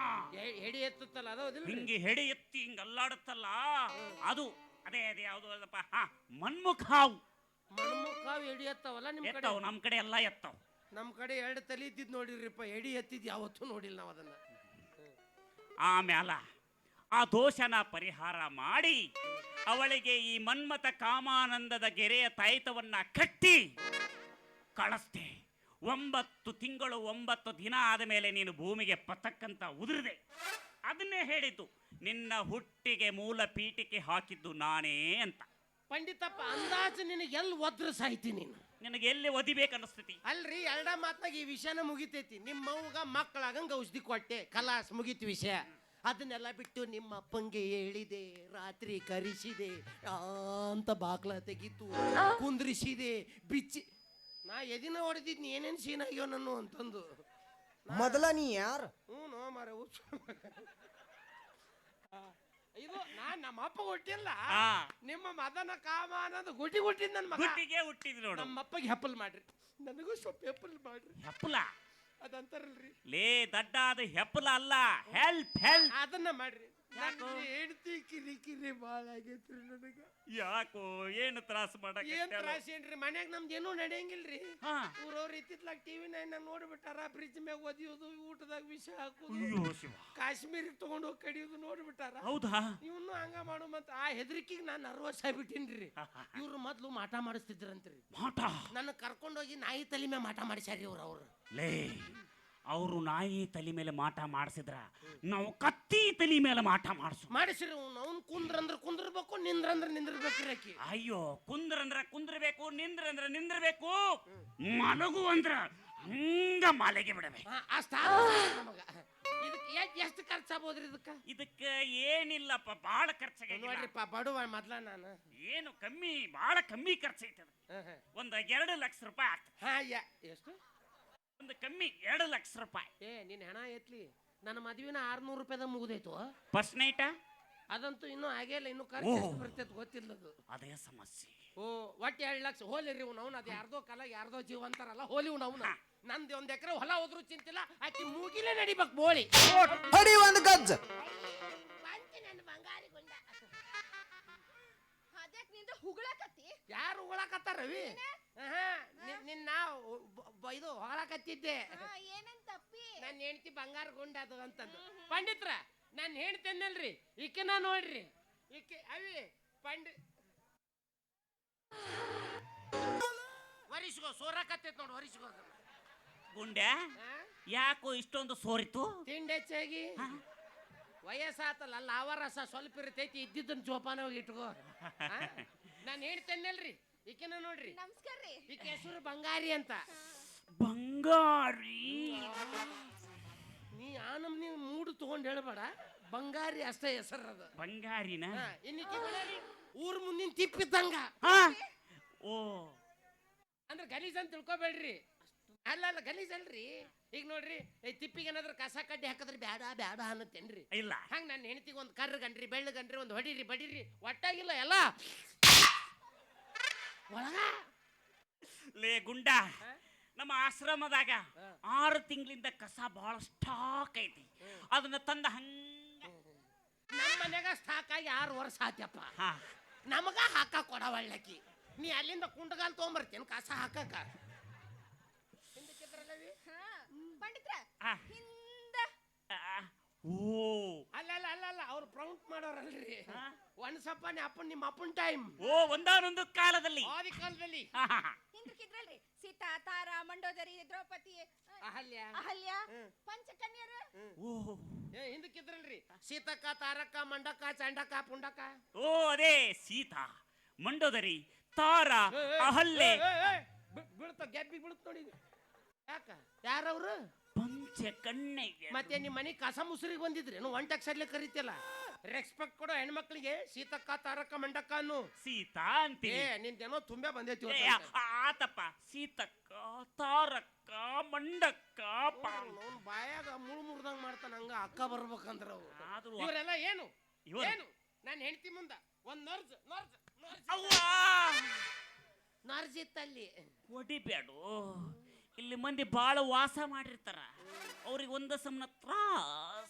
ಹೆಡಿ ಎತ್ತುತ್ತಲ್ಲ ಹಿಂಗೆ ಹೆಡಿ ಎತ್ತಿ ಹಿಂಗ ಅಲ್ಲಾಡುತ್ತಲ್ಲ ಅದು ಅದೇ ಅದೇ ಯಾವುದು ಅದಪ್ಪ ಹಾ ಮನ್ಮುಖ ಹಾವು ಮಣ್ಮುಖಾವ್ ಎತ್ತವಲ್ಲ ಎತ್ತಾವಲ್ಲ ನಿಮ್ ಕಡೆ? ಎತ್ತವ್ ನಮ್ ಕಡೆ ಎಲ್ಲ ಎತ್ತವ್. ನಮ್ ಕಡೆ ಎರಡು ತಲೆ ಇದ್ದಿದ್ ನೋಡಿರ್ರಿಪ್ಪ ಹೆಡಿ ಎತ್ತಿದ್ ಯಾವತ್ತೂ ನೋಡಿಲ್ಲ ನಾವ್ ಅದನ್ನ. ಆಮ್ಯಾಲ ಆ ದೋಷನ ಪರಿಹಾರ ಮಾಡಿ ಅವಳಿಗೆ ಈ ಮನ್ಮತ ಕಾಮಾನಂದದ ಗೆರೆಯ ತಾಯಿತವನ್ನ ಕಟ್ಟಿ ಕಳಿಸ್ದೆ ಒಂಬತ್ತು ತಿಂಗಳು ಒಂಬತ್ತು ದಿನ ಆದ ಮೇಲೆ ನೀನು ಭೂಮಿಗೆ ಪತಕ್ಕಂತ ಉದುರಿದೆ. ಅದನ್ನೇ ಹೇಳಿದ್ದು ನಿನ್ನ ಹುಟ್ಟಿಗೆ ಮೂಲ ಪೀಠಿಕೆ ಹಾಕಿದ್ದು ನಾನೇ ಅಂತ. ಪಂಡಿತಪ್ಪ ಅಂದಾಜು ನಿನಗೆ ಎಲ್ಲಿ ಒದ್ರ ಸಾಯ್ತಿ ನೀನು? ನಿನಗೆ ಎಲ್ಲಿ ಒದಿಬೇಕು ಅನಿಸ್ತೈತಿ ಅಲ್ರಿ ಎರಡ ಮಾತಾಗಿ ಈ ವಿಷಯನ ಮುಗಿತೈತಿ. ನಿಮ್ಮ ಮಗ ಮಕ್ಕಳಾಗಂಗ ಔಷಧಿ ಕೊಟ್ಟೆ ಕಲಾಸ್ ಮುಗೀತು ವಿಷಯ. ಅದನ್ನೆಲ್ಲ ಬಿಟ್ಟು ನಿಮ್ಮ ಅಪ್ಪಂಗೆ ಹೇಳಿದೆ ರಾತ್ರಿ ಕರಿಸಿದೆ ಆ ಅಂತ ಬಾಗ್ಲ ತೆಗಿತು ಕುಂದ್ರಿಸಿದೆ ಬಿಚ್ಚಿ ನಾ ಎದಿನ ಹೊಡೆದಿದ್ನಿ ಏನೇನು ಸೀನ್ ಆಗ್ಯೋ ನಾನು ಅಂತಂದು. ಮೊದಲ ನೀ ಯಾರು? ಹ್ಞೂ ನೋ ಮಾರ ಇದು ನಾ ನಮ್ಮ ಅಪ್ಪ ಹುಟ್ಟಿಲ್ಲ. ಆ. ನಿಮ್ಮ ಮದನ ಕಾಮ ಅನ್ನೋದು ಗುಟಿ ಗುಟ್ಟಿದ್ ನನ್ನ ಮಗ. ಗುಟ್ಟಿಗೆ ಹುಟ್ಟಿದ್ ನೋಡು. ನಮ್ಮ ಅಪ್ಪಗೆ ಹೆಪ್ಪಲ್ ಮಾಡ್ರಿ. ನನಗೂ ಸ್ವಲ್ಪ ಹೆಪ್ಪಲ್ ಮಾಡ್ರಿ. ಹೆಪ್ಪಲ? ಅದಂತಾರಲ್ರಿ. ಲೇ ದಡ್ಡ ಅದು ಹೆಪ್ಪಲ ಅಲ್ಲ. ಹೆಲ್ಪ್ ಹೆಲ್ಪ್ ಅದನ್ನ ಮಾಡ್ರಿ? ನನ್ನ ಹೆಂಡತಿ ಕಿರಿ ಕಿರಿ ಭಾಳ ಆಗೈತ್ರಿ ನನಗ. ಯಾಕೋ? ಏನು ತ್ರಾಸ ಏನ್ ಮಾಡಕ್ಕೆ ತ್ರಾಸ ಏನ್ರಿ? ಮನ್ಯಾಗ ನಮ್ದು ಏನೂ ನಡೆಯಂಗಿಲ್ರಿ. ಹಾ. ಊರವ್ರು ಇತ್ತಿತ್ಲಾಗ ಟಿವಿ ನೈನ್ ನೋಡ್ಬಿಟ್ಟಾರ ಫ್ರಿಜ್ ಮ್ಯಾಗ ಒದಿಯೋದು ಊಟದಾಗ ವಿಷ ಹಾಕೋದು ಅಯ್ಯೋ ಶಿವ. ಕಾಶ್ಮೀರಿಗೆ ತಗೊಂಡು ಹೋಗಿ ಕಡಿಯೋದು ನೋಡ್ಬಿಟ್ಟಾರ. ಹೌದಾ? ಇವನು ಹಂಗ ಮಾಡು ಮತ್ತ ಆ ಹೆದರಿಕೆಗೆ ನಾನು ನರ್ವಸ್ ಆಗ್ಬಿಟ್ಟಿನ್ರಿ. ಇವ್ರು ಮೊದ್ಲು ಮಾಟ ಮಾಡಿಸ್ತಿದ್ರಂತ್ರಿ. ಮಾಟ? ನನ್ನ ಕರ್ಕೊಂಡೋಗಿ ನಾಯಿ ತಲೆ ಮೇಲೆ ಮಾಟ ಮಾಡಿಸ್ಯಾರಿ ಇವ್ರು ಅವ್ರು. ಲೇ ಅವರು ನಾಯಿ ತಲೆ ಮೇಲೆ ಮಾಟ ಮಾಡಿಸಿದ್ರ ನಾವು ಕತ್ತಿ ತಲೆ ಮೇಲೆ ಮಾಟ ಮಾಡಿಸು ಮಾಡಿಸ್ರಿ ಅವ್ನು ಅವ್ನು ಕುಂದ್ರಂದ್ರ ಕುಂದ್ರಬೇಕು ನಿಂದ್ರಂದ್ರ ನಿಂದ್ರಬೇಕು ಆಕಿ ಅಯ್ಯೋ ಕುಂದ್ರಂದ್ರ ಕುಂದ್ರಬೇಕು ನಿಂದ್ರಂದ್ರ ನಿಂದ್ರಬೇಕು. ಮಲಗು ಅಂದ್ರ ಹಂಗ ಮಾಲೆಗೆ ಬಿಡಬೇಕು. ಇದಕ್ಕೆ ಎಷ್ಟು ಖರ್ಚಾಗ್ಬೋದ್ರಿ ಇದಕ್ಕೆ? ಇದಕ್ಕೆ ಏನಿಲ್ಲಪ್ಪ ಬಾಳ ಖರ್ಚಾಗಿಲ್ಲ ನೋಡ್ರಿಪ್ಪ ಬಡವ ಮೊದ್ಲ ನಾನು. ಏನು ಕಮ್ಮಿ ಬಾಳ ಕಮ್ಮಿ ಖರ್ಚೈತದ ಐತೆ ಹಾ. ಒಂದ್ ಎರಡು ಲಕ್ಷ ರೂಪಾಯಿ ಆಗ್ತದೆ ಹಾ ಎಷ್ಟು? ಒಂದು ಕಮ್ಮಿ ಎರಡು ಲಕ್ಷ ರೂಪಾಯಿ. ಏ ನಿನ್ನ ಹೆಣ ಎತ್ಲಿ. ನನ್ನ ಮದುವೆನ ಆರ್ನೂರು ರೂಪಾಯಿದ ಮುಗಿದೈತು? ಫಸ್ಟ್ ನೈಟ ಅದಂತೂ ಇನ್ನೂ ಆಗೇ ಇಲ್ಲ ಇನ್ನೂ ಖರ್ಚು ಎಷ್ಟು ಬರ್ತೈತೆ ಗೊತ್ತಿಲ್ಲದು ಅದೇ. ಸಮಸ್ಯೆ. ಓ ಒಟ್ಟು ಎರಡು ಲಕ್ಷ. ಹೋಲಿ ರೀ ಅವ್ನು ಅವ್ನು ಅದು ಯಾರ್ದೋ ಕಲ ಯಾರ್ದೋ ಜೀವ ಅಂತಾರಲ್ಲ ಹೋಲಿ ಅವ್ನು. ಅವನ ನಂದು ಒಂದು ಎಕರೆ ಹೊಲ ಹೋದ್ರು ಚಿಂತಿಲ್ಲ ಆಕಿ ಮೂಗಿಲೇ ನಡಿಬೇಕು ಬೋಳಿ. ಹೊಡಿ ಒಂದು ಗಜ್ಜ. ಅದ್ಯಾಕ್ ನಿಂದು ಹುಗಳಕತ್ತಿ ಯಾರು ಉಳಕತ್ತಾರ ರವಿ? ಆಹಾ, ನಿನ್ನ ಬ- ಬ- ಇದು ಹೊಗಳಕತ್ತಿದ್ದೆ ತಪ್ಪಿ? ನನ್ನ ಹೆಂಡತಿ ಬಂಗಾರ ಗುಂಡ ಅದು ಅಂತಂದು. ಪಂಡಿತ್ರ ನಾನು ಹೇಳ್ತೇನಲ್ರಿ ಈಕಿನ ನೋಡ್ರಿ. ಈಕೆ ಅವಿ ಪಂಡಿ ವರಿಸ್ಗೋ ಸೋರಾಕತ್ತೈತ್ ನೋಡು ವರಿಸ್ಗೋ ಗುಂಡ್ಯಾ? ಗುಂಡೆ ಯಾಕೋ ಇಷ್ಟೊಂದು ಸೋರಿತು? ತಿಂಡಿ ಹೆಚ್ಚಾಗಿ? ವಯಸ್ಸಾತಲ್ಲ ಲಾವರಸ ಸ್ವಲ್ಪ ಇರ್ತೈತಿ ಇದ್ದಿದ್ದನ್ನ ಜೋಪಾನ ಹೋಗಿ ಇಟ್ಕೋ. ನಾನು ಹೇಳ್ತೇನಲ್ರಿ ಈಕೆನ ನೋಡ್ರಿ. ನಮಸ್ಕಾರ ರೀ. ಈಕೆ ಹೆಸರು ಬಂಗಾರಿ ಅಂತ. ಬಂಗಾರಿ. ನೀ ಆ ನಮ್ನಿ ಮೂಡು ತಗೊಂಡು ಹೇಳ್ಬೇಡ. ಬಂಗಾರಿ ಅಷ್ಟೇ ಹೆಸರು ಅದು. ಬಂಗಾರಿನ? ಊರ್ ಮುಂದಿನ ತಿಪ್ಪಿದ್ದಂಗ? ಓ. ಅಂದ್ರೆ ಗಲೀಜ್ ಅಂತ ತಿಳ್ಕೊಬೇಡ್ರಿ. ಅಲ್ಲ ಅಲ್ಲ ಗಲೀಜ್ ಅಲ್ರಿ. ಈಗ ನೋಡ್ರಿ ಈ ತಿಪ್ಪಿಗೆ ಏನಾದ್ರು ಕಸ ಕಡ್ಡಿ ಹಾಕಿದ್ರೆ ಬೇಡ ಬ್ಯಾಡ ಅನ್ನತ್ತೇನ್ರಿ? ಇಲ್ಲ. ಹಂಗ ನನ್ನ ಹೆಂಡತಿಗೆ ಒಂದು ಬೆಳ್ಳ ಗಂಡ್ರಿ ಒಂದು ಹೊಡಿರಿ ಬಡಿರಿ. ಒಟ್ಟಾಗಿಲ್ಲ ಎಲ್ಲ. ಒಳಗ. ಲೇ ಗುಂಡ. ನಮ್ಮ ಆಶ್ರಮದಾಗ ಆರು ತಿಂಗಳಿಂದ ಕಸ ಬಹಳ ಸ್ಟಾಕ್ ಐತಿ ಅದನ್ನ ತಂದ ಹಂಗ. ನಮ್ಮ ಮನ್ಯಾಗ ಸ್ಟಾಕ್ ಆಗಿ ಆರು ವರ್ಷ ಆತ್ಯಪ್ಪ. ಹಾ. ನಮಗ ಹಾಕ ಕೊಡ ಒಳ್ಳಕಿ. ನೀ ಅಲ್ಲಿಂದ ಕುಂಡಗಾಲ್ ತೊಗೊಂಬರ್ತೀನಿ ಕಸ ಹಾಕಕ. ಹಾ ಪಂಡಿತ್ರ ಓ ಅಲ್ಲ ಅಲ್ಲ ಅಲ್ಲ ಅಲ್ಲ ಅವ್ರು ಪ್ರೌಂಟ್ ಮಾಡೋರಲ್ರಿ. ಹಾ? ಒಣಸಪ್ಪನೆ ಅಪ್ಪನ್ ನಿಮ್ಮ ಅಪ್ಪನ್ ಟೈಮ್. ಓ ಒಂದಾನೊಂದು ಕಾಲದಲ್ಲಿ. ಆದಿ ಕಾಲದಲ್ಲಿ. ಹಿಂದಕ್ಕಿದ್ರಲ್ರಿ ಸೀತಾ ತಾರ ಮಂಡೋದರಿ ದ್ರೌಪದಿ ಅಹಲ್ಯ. ಅಹಲ್ಯ. ಪಂಚಕನ್ಯರು. ಓ ಏ ಹಿಂದಕ್ಕಿದ್ರಲ್ರಿ ಸೀತಕ್ಕ ತಾರಕ್ಕ ಮಂಡಕ್ಕ ಚಂಡಕ್ಕ ಪುಂಡಕ್ಕ. ಓ ಅದೇ ಸೀತಾ ಮಂಡೋದರಿ ತಾರ ಅಹಲ್ಲೆ ಬೀಳ್ತ ಗೆಬ್ಬಿ ಬಿಳ್ತ ನೋಡಿ. ಯಾಕ? ಯಾರವ್ರು? ಪಂಚ ಕಣ್ಣಿಗೆ. ಮತ್ತೆ ನಿಮ್ಮ ಮನೆ ಕಸ ಮುಸುರಿಗೆ ಬಂದಿದ್ರಿ ಒನ್ ಟ್ಯಾಕ್ಸ್ ಅಲ್ಲಿ ಕರಿತಿಲ್ಲ ರೆಸ್ಪೆಕ್ಟ್ ಕೊಡೋ ಹೆಣ್ಮಕ್ಳಿಗೆ ಸೀತಕ್ಕ ತಾರಕ್ಕ ಮಂಡಕ್ಕ ಅನ್ನು. ಸೀತಾ ಏ ಅಂತೀವಿ ನಿಂದೇನೋ ತುಂಬೆ ಬಂದೈತಿ ಏ, ಆತಪ್ಪ. ಸೀತಕ್ಕ ತಾರಕ್ಕ ಮಂಡಕ್ಕ ಪಾ. ಅವ್ನು ಬಾಯಾಗ ಮುಳು ಮುರ್ದಂಗ್ ಮಾಡ್ತಾನ ಹಂಗ ಅಕ್ಕ ಬರ್ಬೇಕಂದ್ರ ಇವರೆಲ್ಲ ಏನು? ಇವ್ರು- ಏನು? ನನ್ನ ಹೆಂಡತಿ ಮುಂದ. ಒಂದ್ ನರ್ಜ್ ನರ್ಜ್ ಅವ್ವಾ! ನರ್ಜ್ ಇತ್ತಲ್ಲಿ ಹೊಡಿಬ್ಯಾಡು ಇಲ್ಲಿ ಮಂದಿ ಬಾಳ ವಾಸ ಮಾಡಿರ್ತಾರ ಅವ್ರಿಗೆ ಒಂದ ಸಮನ ತ್ರಾಸ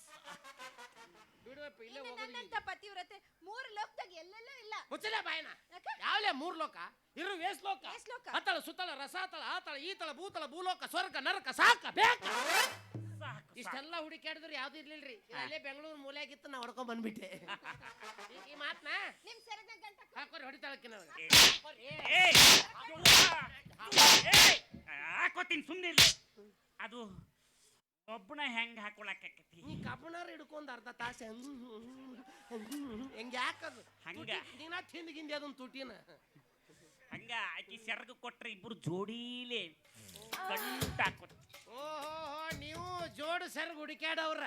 ಬಿಡುವಪ್ಪ ಇಲ್ಲೇ ಹೋಗೋದು ನನ್ನಂತ ಪತಿವ್ರತೆ ಮೂರು ಲೋಕದಾಗ ಎಲ್ಲೆಲ್ಲೂ ಇಲ್ಲ ಮುಚ್ಚಲ ಬಾಯನ ಯಾಕ? ಯಾವ್ಲೇ ಮೂರ್ ಲೋಕ ಇರು ವೇಸ್ ಲೋಕ ವೇಸ್ ಲೋಕ. ಅತ್ತಳ ಸುತ್ತಳ ರಸಾತಳ ಆತಳ ಈತಳ ಭೂತಳ ಭೂಲೋಕ ಸ್ವರ್ಗ ನರಕ ಸಾಕ ಬೇಕ ಸಾಕು. ಇಷ್ಟೆಲ್ಲ ಹುಡುಕಾಡಿದ್ರು ಯಾವ್ದು ಇರ್ಲಿಲ್ರಿ ಅಲ್ಲೇ ಬೆಂಗಳೂರು ಮೂಲೆಯಾಗಿತ್ತು ನಾ ಹೊಡ್ಕೊಂಡ್ ಬಂದ್ಬಿಟ್ಟೆ ಈಗ ಈ ಮಾತ್ನ ನಿಮ್ ಸೆರಗ ಗಂಟ ಹಾಕೋರಿ ಹೊಡಿತಾಳಕ್ಕೆ ನನಗೆ ಏ, ಏಯ್, ಏಯ್, ಹಾಕೋತೀನಿ ಸುಮ್ಮನೆ ಇಲ್ಲ ಅದು ಒಬ್ಬನ ಹೆಂಗ್ ಹಾಕೊಳಕತಿ ನೀ ಕಬ್ಬನಾರ ಹಿಡ್ಕೊಂಡ್ ಅರ್ಧ ತಾಸೆ ಹೆಂಗ ಯಾಕದು? ಹಂಗ. ದಿನ ತಿಂದ್ ಗಿಂದಿ ಅದನ್ನ ತುಟಿನ. ಹಂಗ ಆಕಿ ಸೆರಗು ಕೊಟ್ರೆ ಇಬ್ರು ಜೋಡಿಲೇ ಗಂಟ ಹಾಕೋತ್. ಓಹೋ ನೀವು ಜೋಡು ಸರ್ ಹುಡುಕ್ಯಾಡವ್ರ?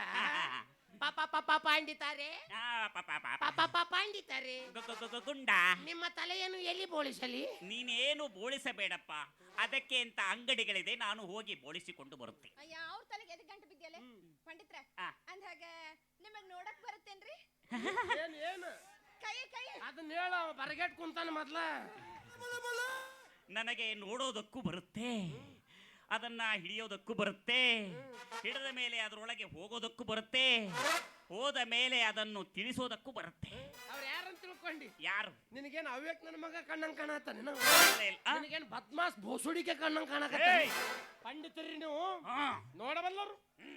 ಪಾಪ ಪಾಪ ಪಾಂಡಿತಾರೆ? ಪಾಪ, ಪಾಪ. ಪಾಂಡಿತಾರೆ? ಗುಂಡ. ನಿಮ್ಮ ತಲೆಯನ್ನು ಎಲ್ಲಿ ಬೋಳಿಸಲಿ? ನೀನೇನು ಬೋಳಿಸಬೇಡಪ್ಪ. ಅದಕ್ಕೆ ಅಂತ ಅಂಗಡಿಗಳಿದೆ ನಾನು ಹೋಗಿ ಬೋಳಿಸಿಕೊಂಡು ಬರುತ್ತೆ. ಅಯ್ಯ ಅವ್ರ ತಲೆಗೆ ಎದಕ್ ಗಂಟು ಬಿದ್ದಿಯಲ್ಲ? ಪಂಡಿತ್ರ ಆ. ಅಂದಾಗ ನಿಮಗ್ ನೋಡಕ್ ಬರುತ್ತೇನ್ರಿ? ಏನ್ ಏನು? ಕೈ ಕೈ. ಅದನ್ನ ಹೇಳ ಬರಗೆಟ್ ಕುಂತಾನ ಮೊದ್ಲ. ನನಗೆ ನೋಡೋದಕ್ಕೂ ಬರುತ್ತೆ ಅದನ್ನ ಹಿಡಿಯೋದಕ್ಕೂ ಬರುತ್ತೆ ಹಿಡಿದ ಮೇಲೆ ಅದರೊಳಗೆ ಹೋಗೋದಕ್ಕೂ ಬರುತ್ತೆ ಹೋದ ಮೇಲೆ ಅದನ್ನು ತಿಳಿಸೋದಕ್ಕೂ ಬರುತ್ತೆ. ತಿಳ್ಕೊಂಡಿ. ಯಾರು? ನಿನಗೇನು ಅವ್ಯಕ್ ನನ್ನ ಮಗ ಕಣ್ಣಂಗ್ ಕಾಣತ್ತ ನಿನಗೇನು ಇಲ್ಲ. ಆ? ನಿನಗೇನ್ ಬದ್ಮಾಸ್ ಭೋಸುಡಿಕೆ ಕಣ್ಣಂಗ್ ಕಾಣಕತ್ತ! ಪಂಡಿತರಿ ನೀವು? ನೋಡಬಲ್ಲರು?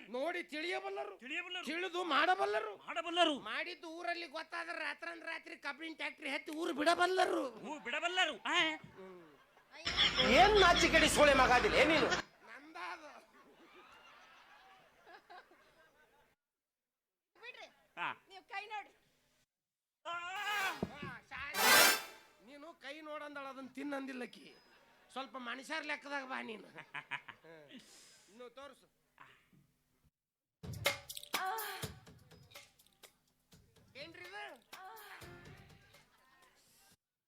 ನೋಡಿ ತಿಳಿಯಬಲ್ಲರು? ತಿಳಿಯಬಲ್ಲರು? ತಿಳಿದು ಮಾಡಬಲ್ಲರು? ಮಾಡಬಲ್ಲರು? ಮಾಡಿದ್ದು ಊರಲ್ಲಿ ಗೊತ್ತಾದ್ರೆ ರಾತ್ರಿ ರಾತ್ರಿ ಕಬ್ಬಿನ ಟ್ಯಾಕ್ಟ್ರಿ ಹತ್ತಿ ಊರು ಬಿಡಬಲ್ಲರು. ಬಿಡಬಲ್ಲರು? ಏನ್ ನಾಚಿ ಮಗ ಸೋಳೆ ಮಗಾದಿಲ್ಲ ನೀನು ನಂದಾದ ಬಿಡ್ರಿ ಆ. ನೀವು ಕೈ ನೋಡ್ರಿ ಆ! ಆ, ಶಾಲೆ. ನೀನು ಕೈ ನೋಡಂದಳ ಅದನ್ನ ತಿನ್ನಂದಿಲ್ಲಕಿ ಸ್ವಲ್ಪ ಮನುಷ್ಯರ ಲೆಕ್ಕದಾಗ ಬಾ ನೀನು. ಇನ್ನು ತೋರಿಸು. ಏನ್ರಿ ಇದು?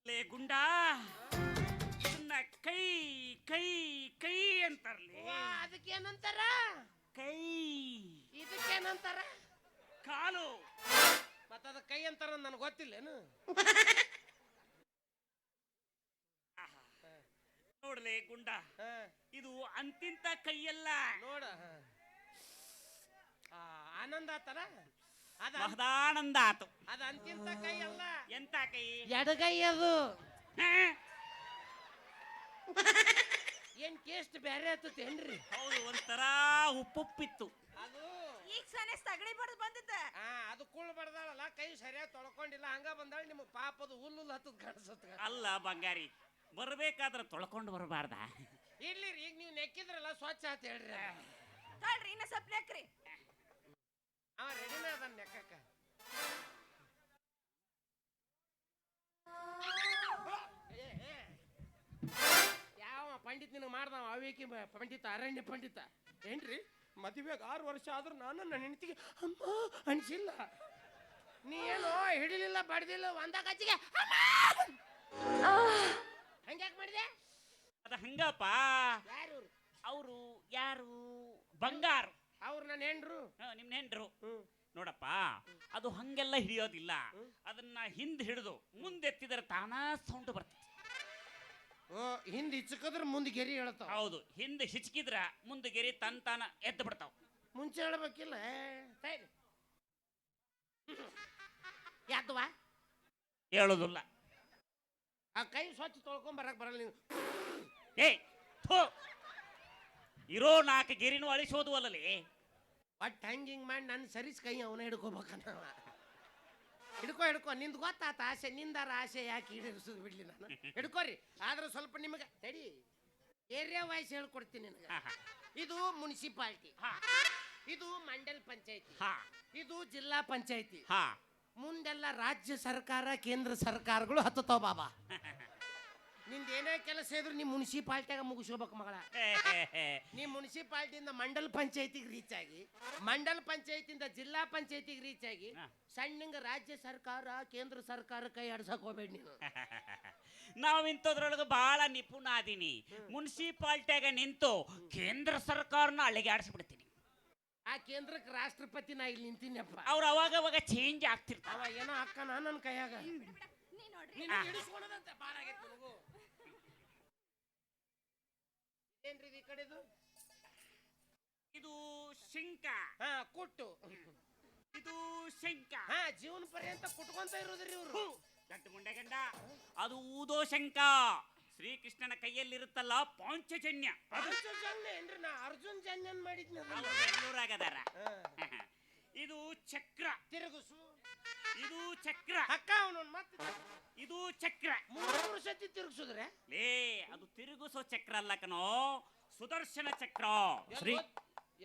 ಲೇ ಗುಂಡ ಇದನ್ನ ಕೈ ಕೈ ಕೈ ಅಂತಾರಲೇ. ವಾ, ಅದಕ್ಕೇನಂತಾರ? ಕೈ. ಇದಕ್ಕೇನಂತಾರ? ಕಾಲು. ಮತ್ತ ಅದ ಕೈ ಅಂತಾರ ನನಗೆ ಗೊತ್ತಿಲ್ಲೇನು? ನೋಡ್ಲೆ ಗುಂಡ. ಇದು ಅಂತಿಂತ ಕೈಯಲ್ಲ. ನೋಡ. ಆ, ಆನಂದ ಆತರ ಅದ ಮಹದಾನಂದ ಆತು. ಅದ ಅಂತಿಂತ ಕೈ ಅಲ್ಲ? ಎಂತ ಕೈ? ಎಡಗೈ ಅದು? ಏನ್ ಕೇಸ್ಟ್ ಬ್ಯಾರೆ ಏನ್ರಿ? ಹೌದು ಒಂಥರ ಉಪ್ಪುಪ್ಪಿತ್ತು. ಅದು. ಈಗ ಸನೆ ಸಗಣಿ ಬಡ್ದು ಬಂದಿದ್ದ. ಆ ಅದು ಕುಳ್ ಬಡ್ದಾಳಲ್ಲ ಕೈ ಸರಿಯಾಗಿ ತೊಳ್ಕೊಂಡಿಲ್ಲ ಹಂಗ ಬಂದಾಳ ನಿಮ್ಗೆ ಪಾಪದ ಹುಲ್ಲು ಹತ್ತದ ಕಾಣಿಸುತ್ತ ಅಲ್ಲ ಬಂಗಾರಿ ಬರ್ಬೇಕಾದ್ರೆ ತೊಳ್ಕೊಂಡು ಬರಬಾರ್ದ. ಇರ್ಲಿ ಈಗ ನೀವು ನೆಕ್ಕಿದ್ರಲ್ಲ ಸ್ವಚ್ಛ ಆತ ಹೇಳ್ರಿ. ತಡ್ರಿ ಇನ್ನ ಸ್ವಲ್ಪ ನೆಕ್ರಿ. ಅವ ರೆಡಿನ ಅದ ನೆಕ್ಕಕ್ಕ ಏ, ಏ. ಯಾವ ಪಂಡಿತ್ ನಿನಗೆ ಮಾಡ್ದವ? ಅವೇಕಿ ಪಂಡಿತ ಅರಣ್ಯ ಪಂಡಿತ. ಏನ್ರಿ? ಮದುವೆಗೆ ಆರು ವರ್ಷ ಆದ್ರೂ ನಾನು ನನ್ನ ಹೆಂಡತಿಗೆ ಅಮ್ಮ ಅನ್ಸಿಲ್ಲ. ನೀನು ಹಿಡಿಲಿಲ್ಲ ಬಡ್ದಿಲ್ಲ ಒಂದ ಕಚ್ಚಿಗೆ ಮಾಡಿದೆ ಅದ ಹಂಗಪ್ಪ. ಯಾರು ಅವರು ಯಾರು? ಬಂಗಾರು. ಅವ್ರು ನನ್ನ ಹೆಂಡ್ರು? ನಿಮ್ಮ ಹೆಂಡ್ರು. ನೋಡಪ್ಪ ಅದು ಹಂಗೆಲ್ಲ ಹಿಡಿಯೋದಿಲ್ಲ. ಅದನ್ನ ಹಿಂದ್ ಹಿಡಿದು ಮುಂದೆತ್ತಿದ್ರೆ ತಾನಾ ಸೌಂಡ್ ಬರ್ತದೆ ಓ ಹಿಂದೆ ಹಿಚ್ಕದ್ರೆ ಮುಂದೆ ಗೆರಿ ಹೇಳ್ತಾವ. ಹೌದು ಹಿಂದೆ ಹಿಚ್ಕಿದ್ರ ಮುಂದೆ ಗೆರಿ ತನ್ ತಾನ ಎದ್ದು ಬಿಡ್ತಾವ. ಮುಂಚೆ ಹೇಳ್ಬೇಕಿಲ್ಲ. ಸರಿ. ಯಾಕವಾ ಹೇಳೋದಿಲ್ಲ. ಆ ಕೈ ಸ್ವಚ್ಛ ತೊಳ್ಕೊಂಡ್ ಬರಕ್ ಬರಲ್ಲ ನೀವು ಏಯ್ ಥೋ. ಇರೋ ನಾಲ್ಕು ಗಿರಿನೂ ಅಳಿಸೋದು ಅಲ್ಲಲಿ ಬಟ್ ಹ್ಯಾಂಗಿಂಗ್ ಹಿಂಗೆ ಮಾಡಿ ನನ್ನ ಸರಿಸ್ ಕೈ ಅವನ ಹಿಡ್ಕೋಬೇಕನ್ನವ ಹಿಡ್ಕೊ ಹಿಡ್ಕೊ. ನಿಂದ ಗೊತ್ತಾತ ಆಸೆ ನಿಂದಾರ ಆಸೆ ಯಾಕೆ ಈಡೇರಿಸೋದು ಬಿಡ್ಲಿ ನಾನು? ಹಿಡ್ಕೋರಿ. ಆದ್ರೆ ಸ್ವಲ್ಪ ನಿಮಗೆ ತಡಿ. ಏರಿಯಾ ವಾಯ್ಸ್ ಹೇಳ್ಕೊಡ್ತೀನಿ ನಿನಗೆ. ಇದು ಮುನ್ಸಿಪಾಲ್ಟಿ. ಹಾ. ಇದು ಮಂಡಲ್ ಪಂಚಾಯತಿ. ಹಾ. ಇದು ಜಿಲ್ಲಾ ಪಂಚಾಯತಿ. ಹಾ. ಮುಂದೆಲ್ಲ ರಾಜ್ಯ ಸರ್ಕಾರ ಕೇಂದ್ರ ಸರ್ಕಾರಗಳು ಹತ್ತತಾವ ಬಾಬಾ. ನಿಂದ ಏನೇ ಕೆಲಸ ಇದ್ರು ನಿಮ್ಮ ಮುನ್ಸಿಪಾಲ್ಟಿಯಾಗ ಮುಗಿಸ್ಕೋಬೇಕು ಮಗಳ. ನಿಮ್ಮ ಮುನ್ಸಿಪಾಲ್ಟಿಯಿಂದ ಮಂಡಲ್ ಪಂಚಾಯತಿಗೆ ರೀಚ್ ಆಗಿ ಮಂಡಲ್ ಪಂಚಾಯತಿಯಿಂದ ಜಿಲ್ಲಾ ಪಂಚಾಯತಿಗೆ ರೀಚ್ ಆಗಿ. ಸಣ್ಣಂಗ ರಾಜ್ಯ ಸರ್ಕಾರ ಕೇಂದ್ರ ಸರ್ಕಾರ ಕೈ ಆಡ್ಸಕ್ ಹೋಗ್ಬೇಡ ನೀನು. ನಾವ್ ಇಂಥದ್ರೊಳಗೆ ಬಹಳ ನಿಪುಣ ಆದೀನಿ. ಮುನ್ಸಿಪಾಲ್ಟಿಯಾಗ ನಿಂತು ಕೇಂದ್ರ ಸರ್ಕಾರನ ಅಳಿಗಾಡಿಸ್ಬಿಡ್ತೀನಿ. ಆ ಕೇಂದ್ರಕ್ಕೆ ರಾಷ್ಟ್ರಪತಿ ನಾ ಇಲ್ಲಿ ನಿಂತೀನಪ್ಪ. ಅವ್ರು ಅವಾಗ ಅವಾಗ ಚೇಂಜ್ ಆಗ್ತಿರ್ತಾವ. ಏನೋ ಅಕ್ಕನ ನನ್ನ ಕೈಯಾಗ. ನೀನು ನಿನಗೆ ಹಿಡಿಸ್ಕೊಳೋದಂತೆ ಭಾಳ ಆಗೈತೆ ನನಗೂ ಏನ್ರಿ ಇದು ಈ ಕಡೆದು? ಇದು ಶಂಕ ಹಾ ಕುಟ್ಟು. ಇದು ಶಂಕ ಹಾ ಜೀವನ ಪರ್ಯಂತ ಕುಟ್ಕೊಂತ ಇರೋದ್ರಿ ಇವ್ರು. ದಟ್ಟ ಮುಂಡೆ ಗಂಡ ಅದು ಊದೋ ಶಂಕ ಶ್ರೀಕೃಷ್ಣನ ಕೈಯಲ್ಲಿರುತ್ತಲ್ಲ ಪಾಂಚಜನ್ಯ. ಅರ್ಜುನ್ ಜನ್ಯ ಏನ್ರಿ? ನಾ ಅರ್ಜುನ್ ಜನ್ಯನ್ ಮಾಡಿದ್ನಿ. ಅವ್ರು ಬೆಂಗಳೂರಾಗದಾರ ಇದು ಚಕ್ರ. ತಿರುಗಿಸು. ಇದು ಚಕ್ರ. ಅಕ್ಕ ಅವನು ಮತ್ತೆ ಇದು ಚಕ್ರ. ಮೂರು ಸತಿ ತಿರುಗಿಸಿದ್ರೆ? ಲೇ ಅದು ತಿರುಗಿಸೋ ಚಕ್ರ ಅಲ್ಲ ಕಣೋ. ಸುದರ್ಶನ ಚಕ್ರ. ಶ್ರೀ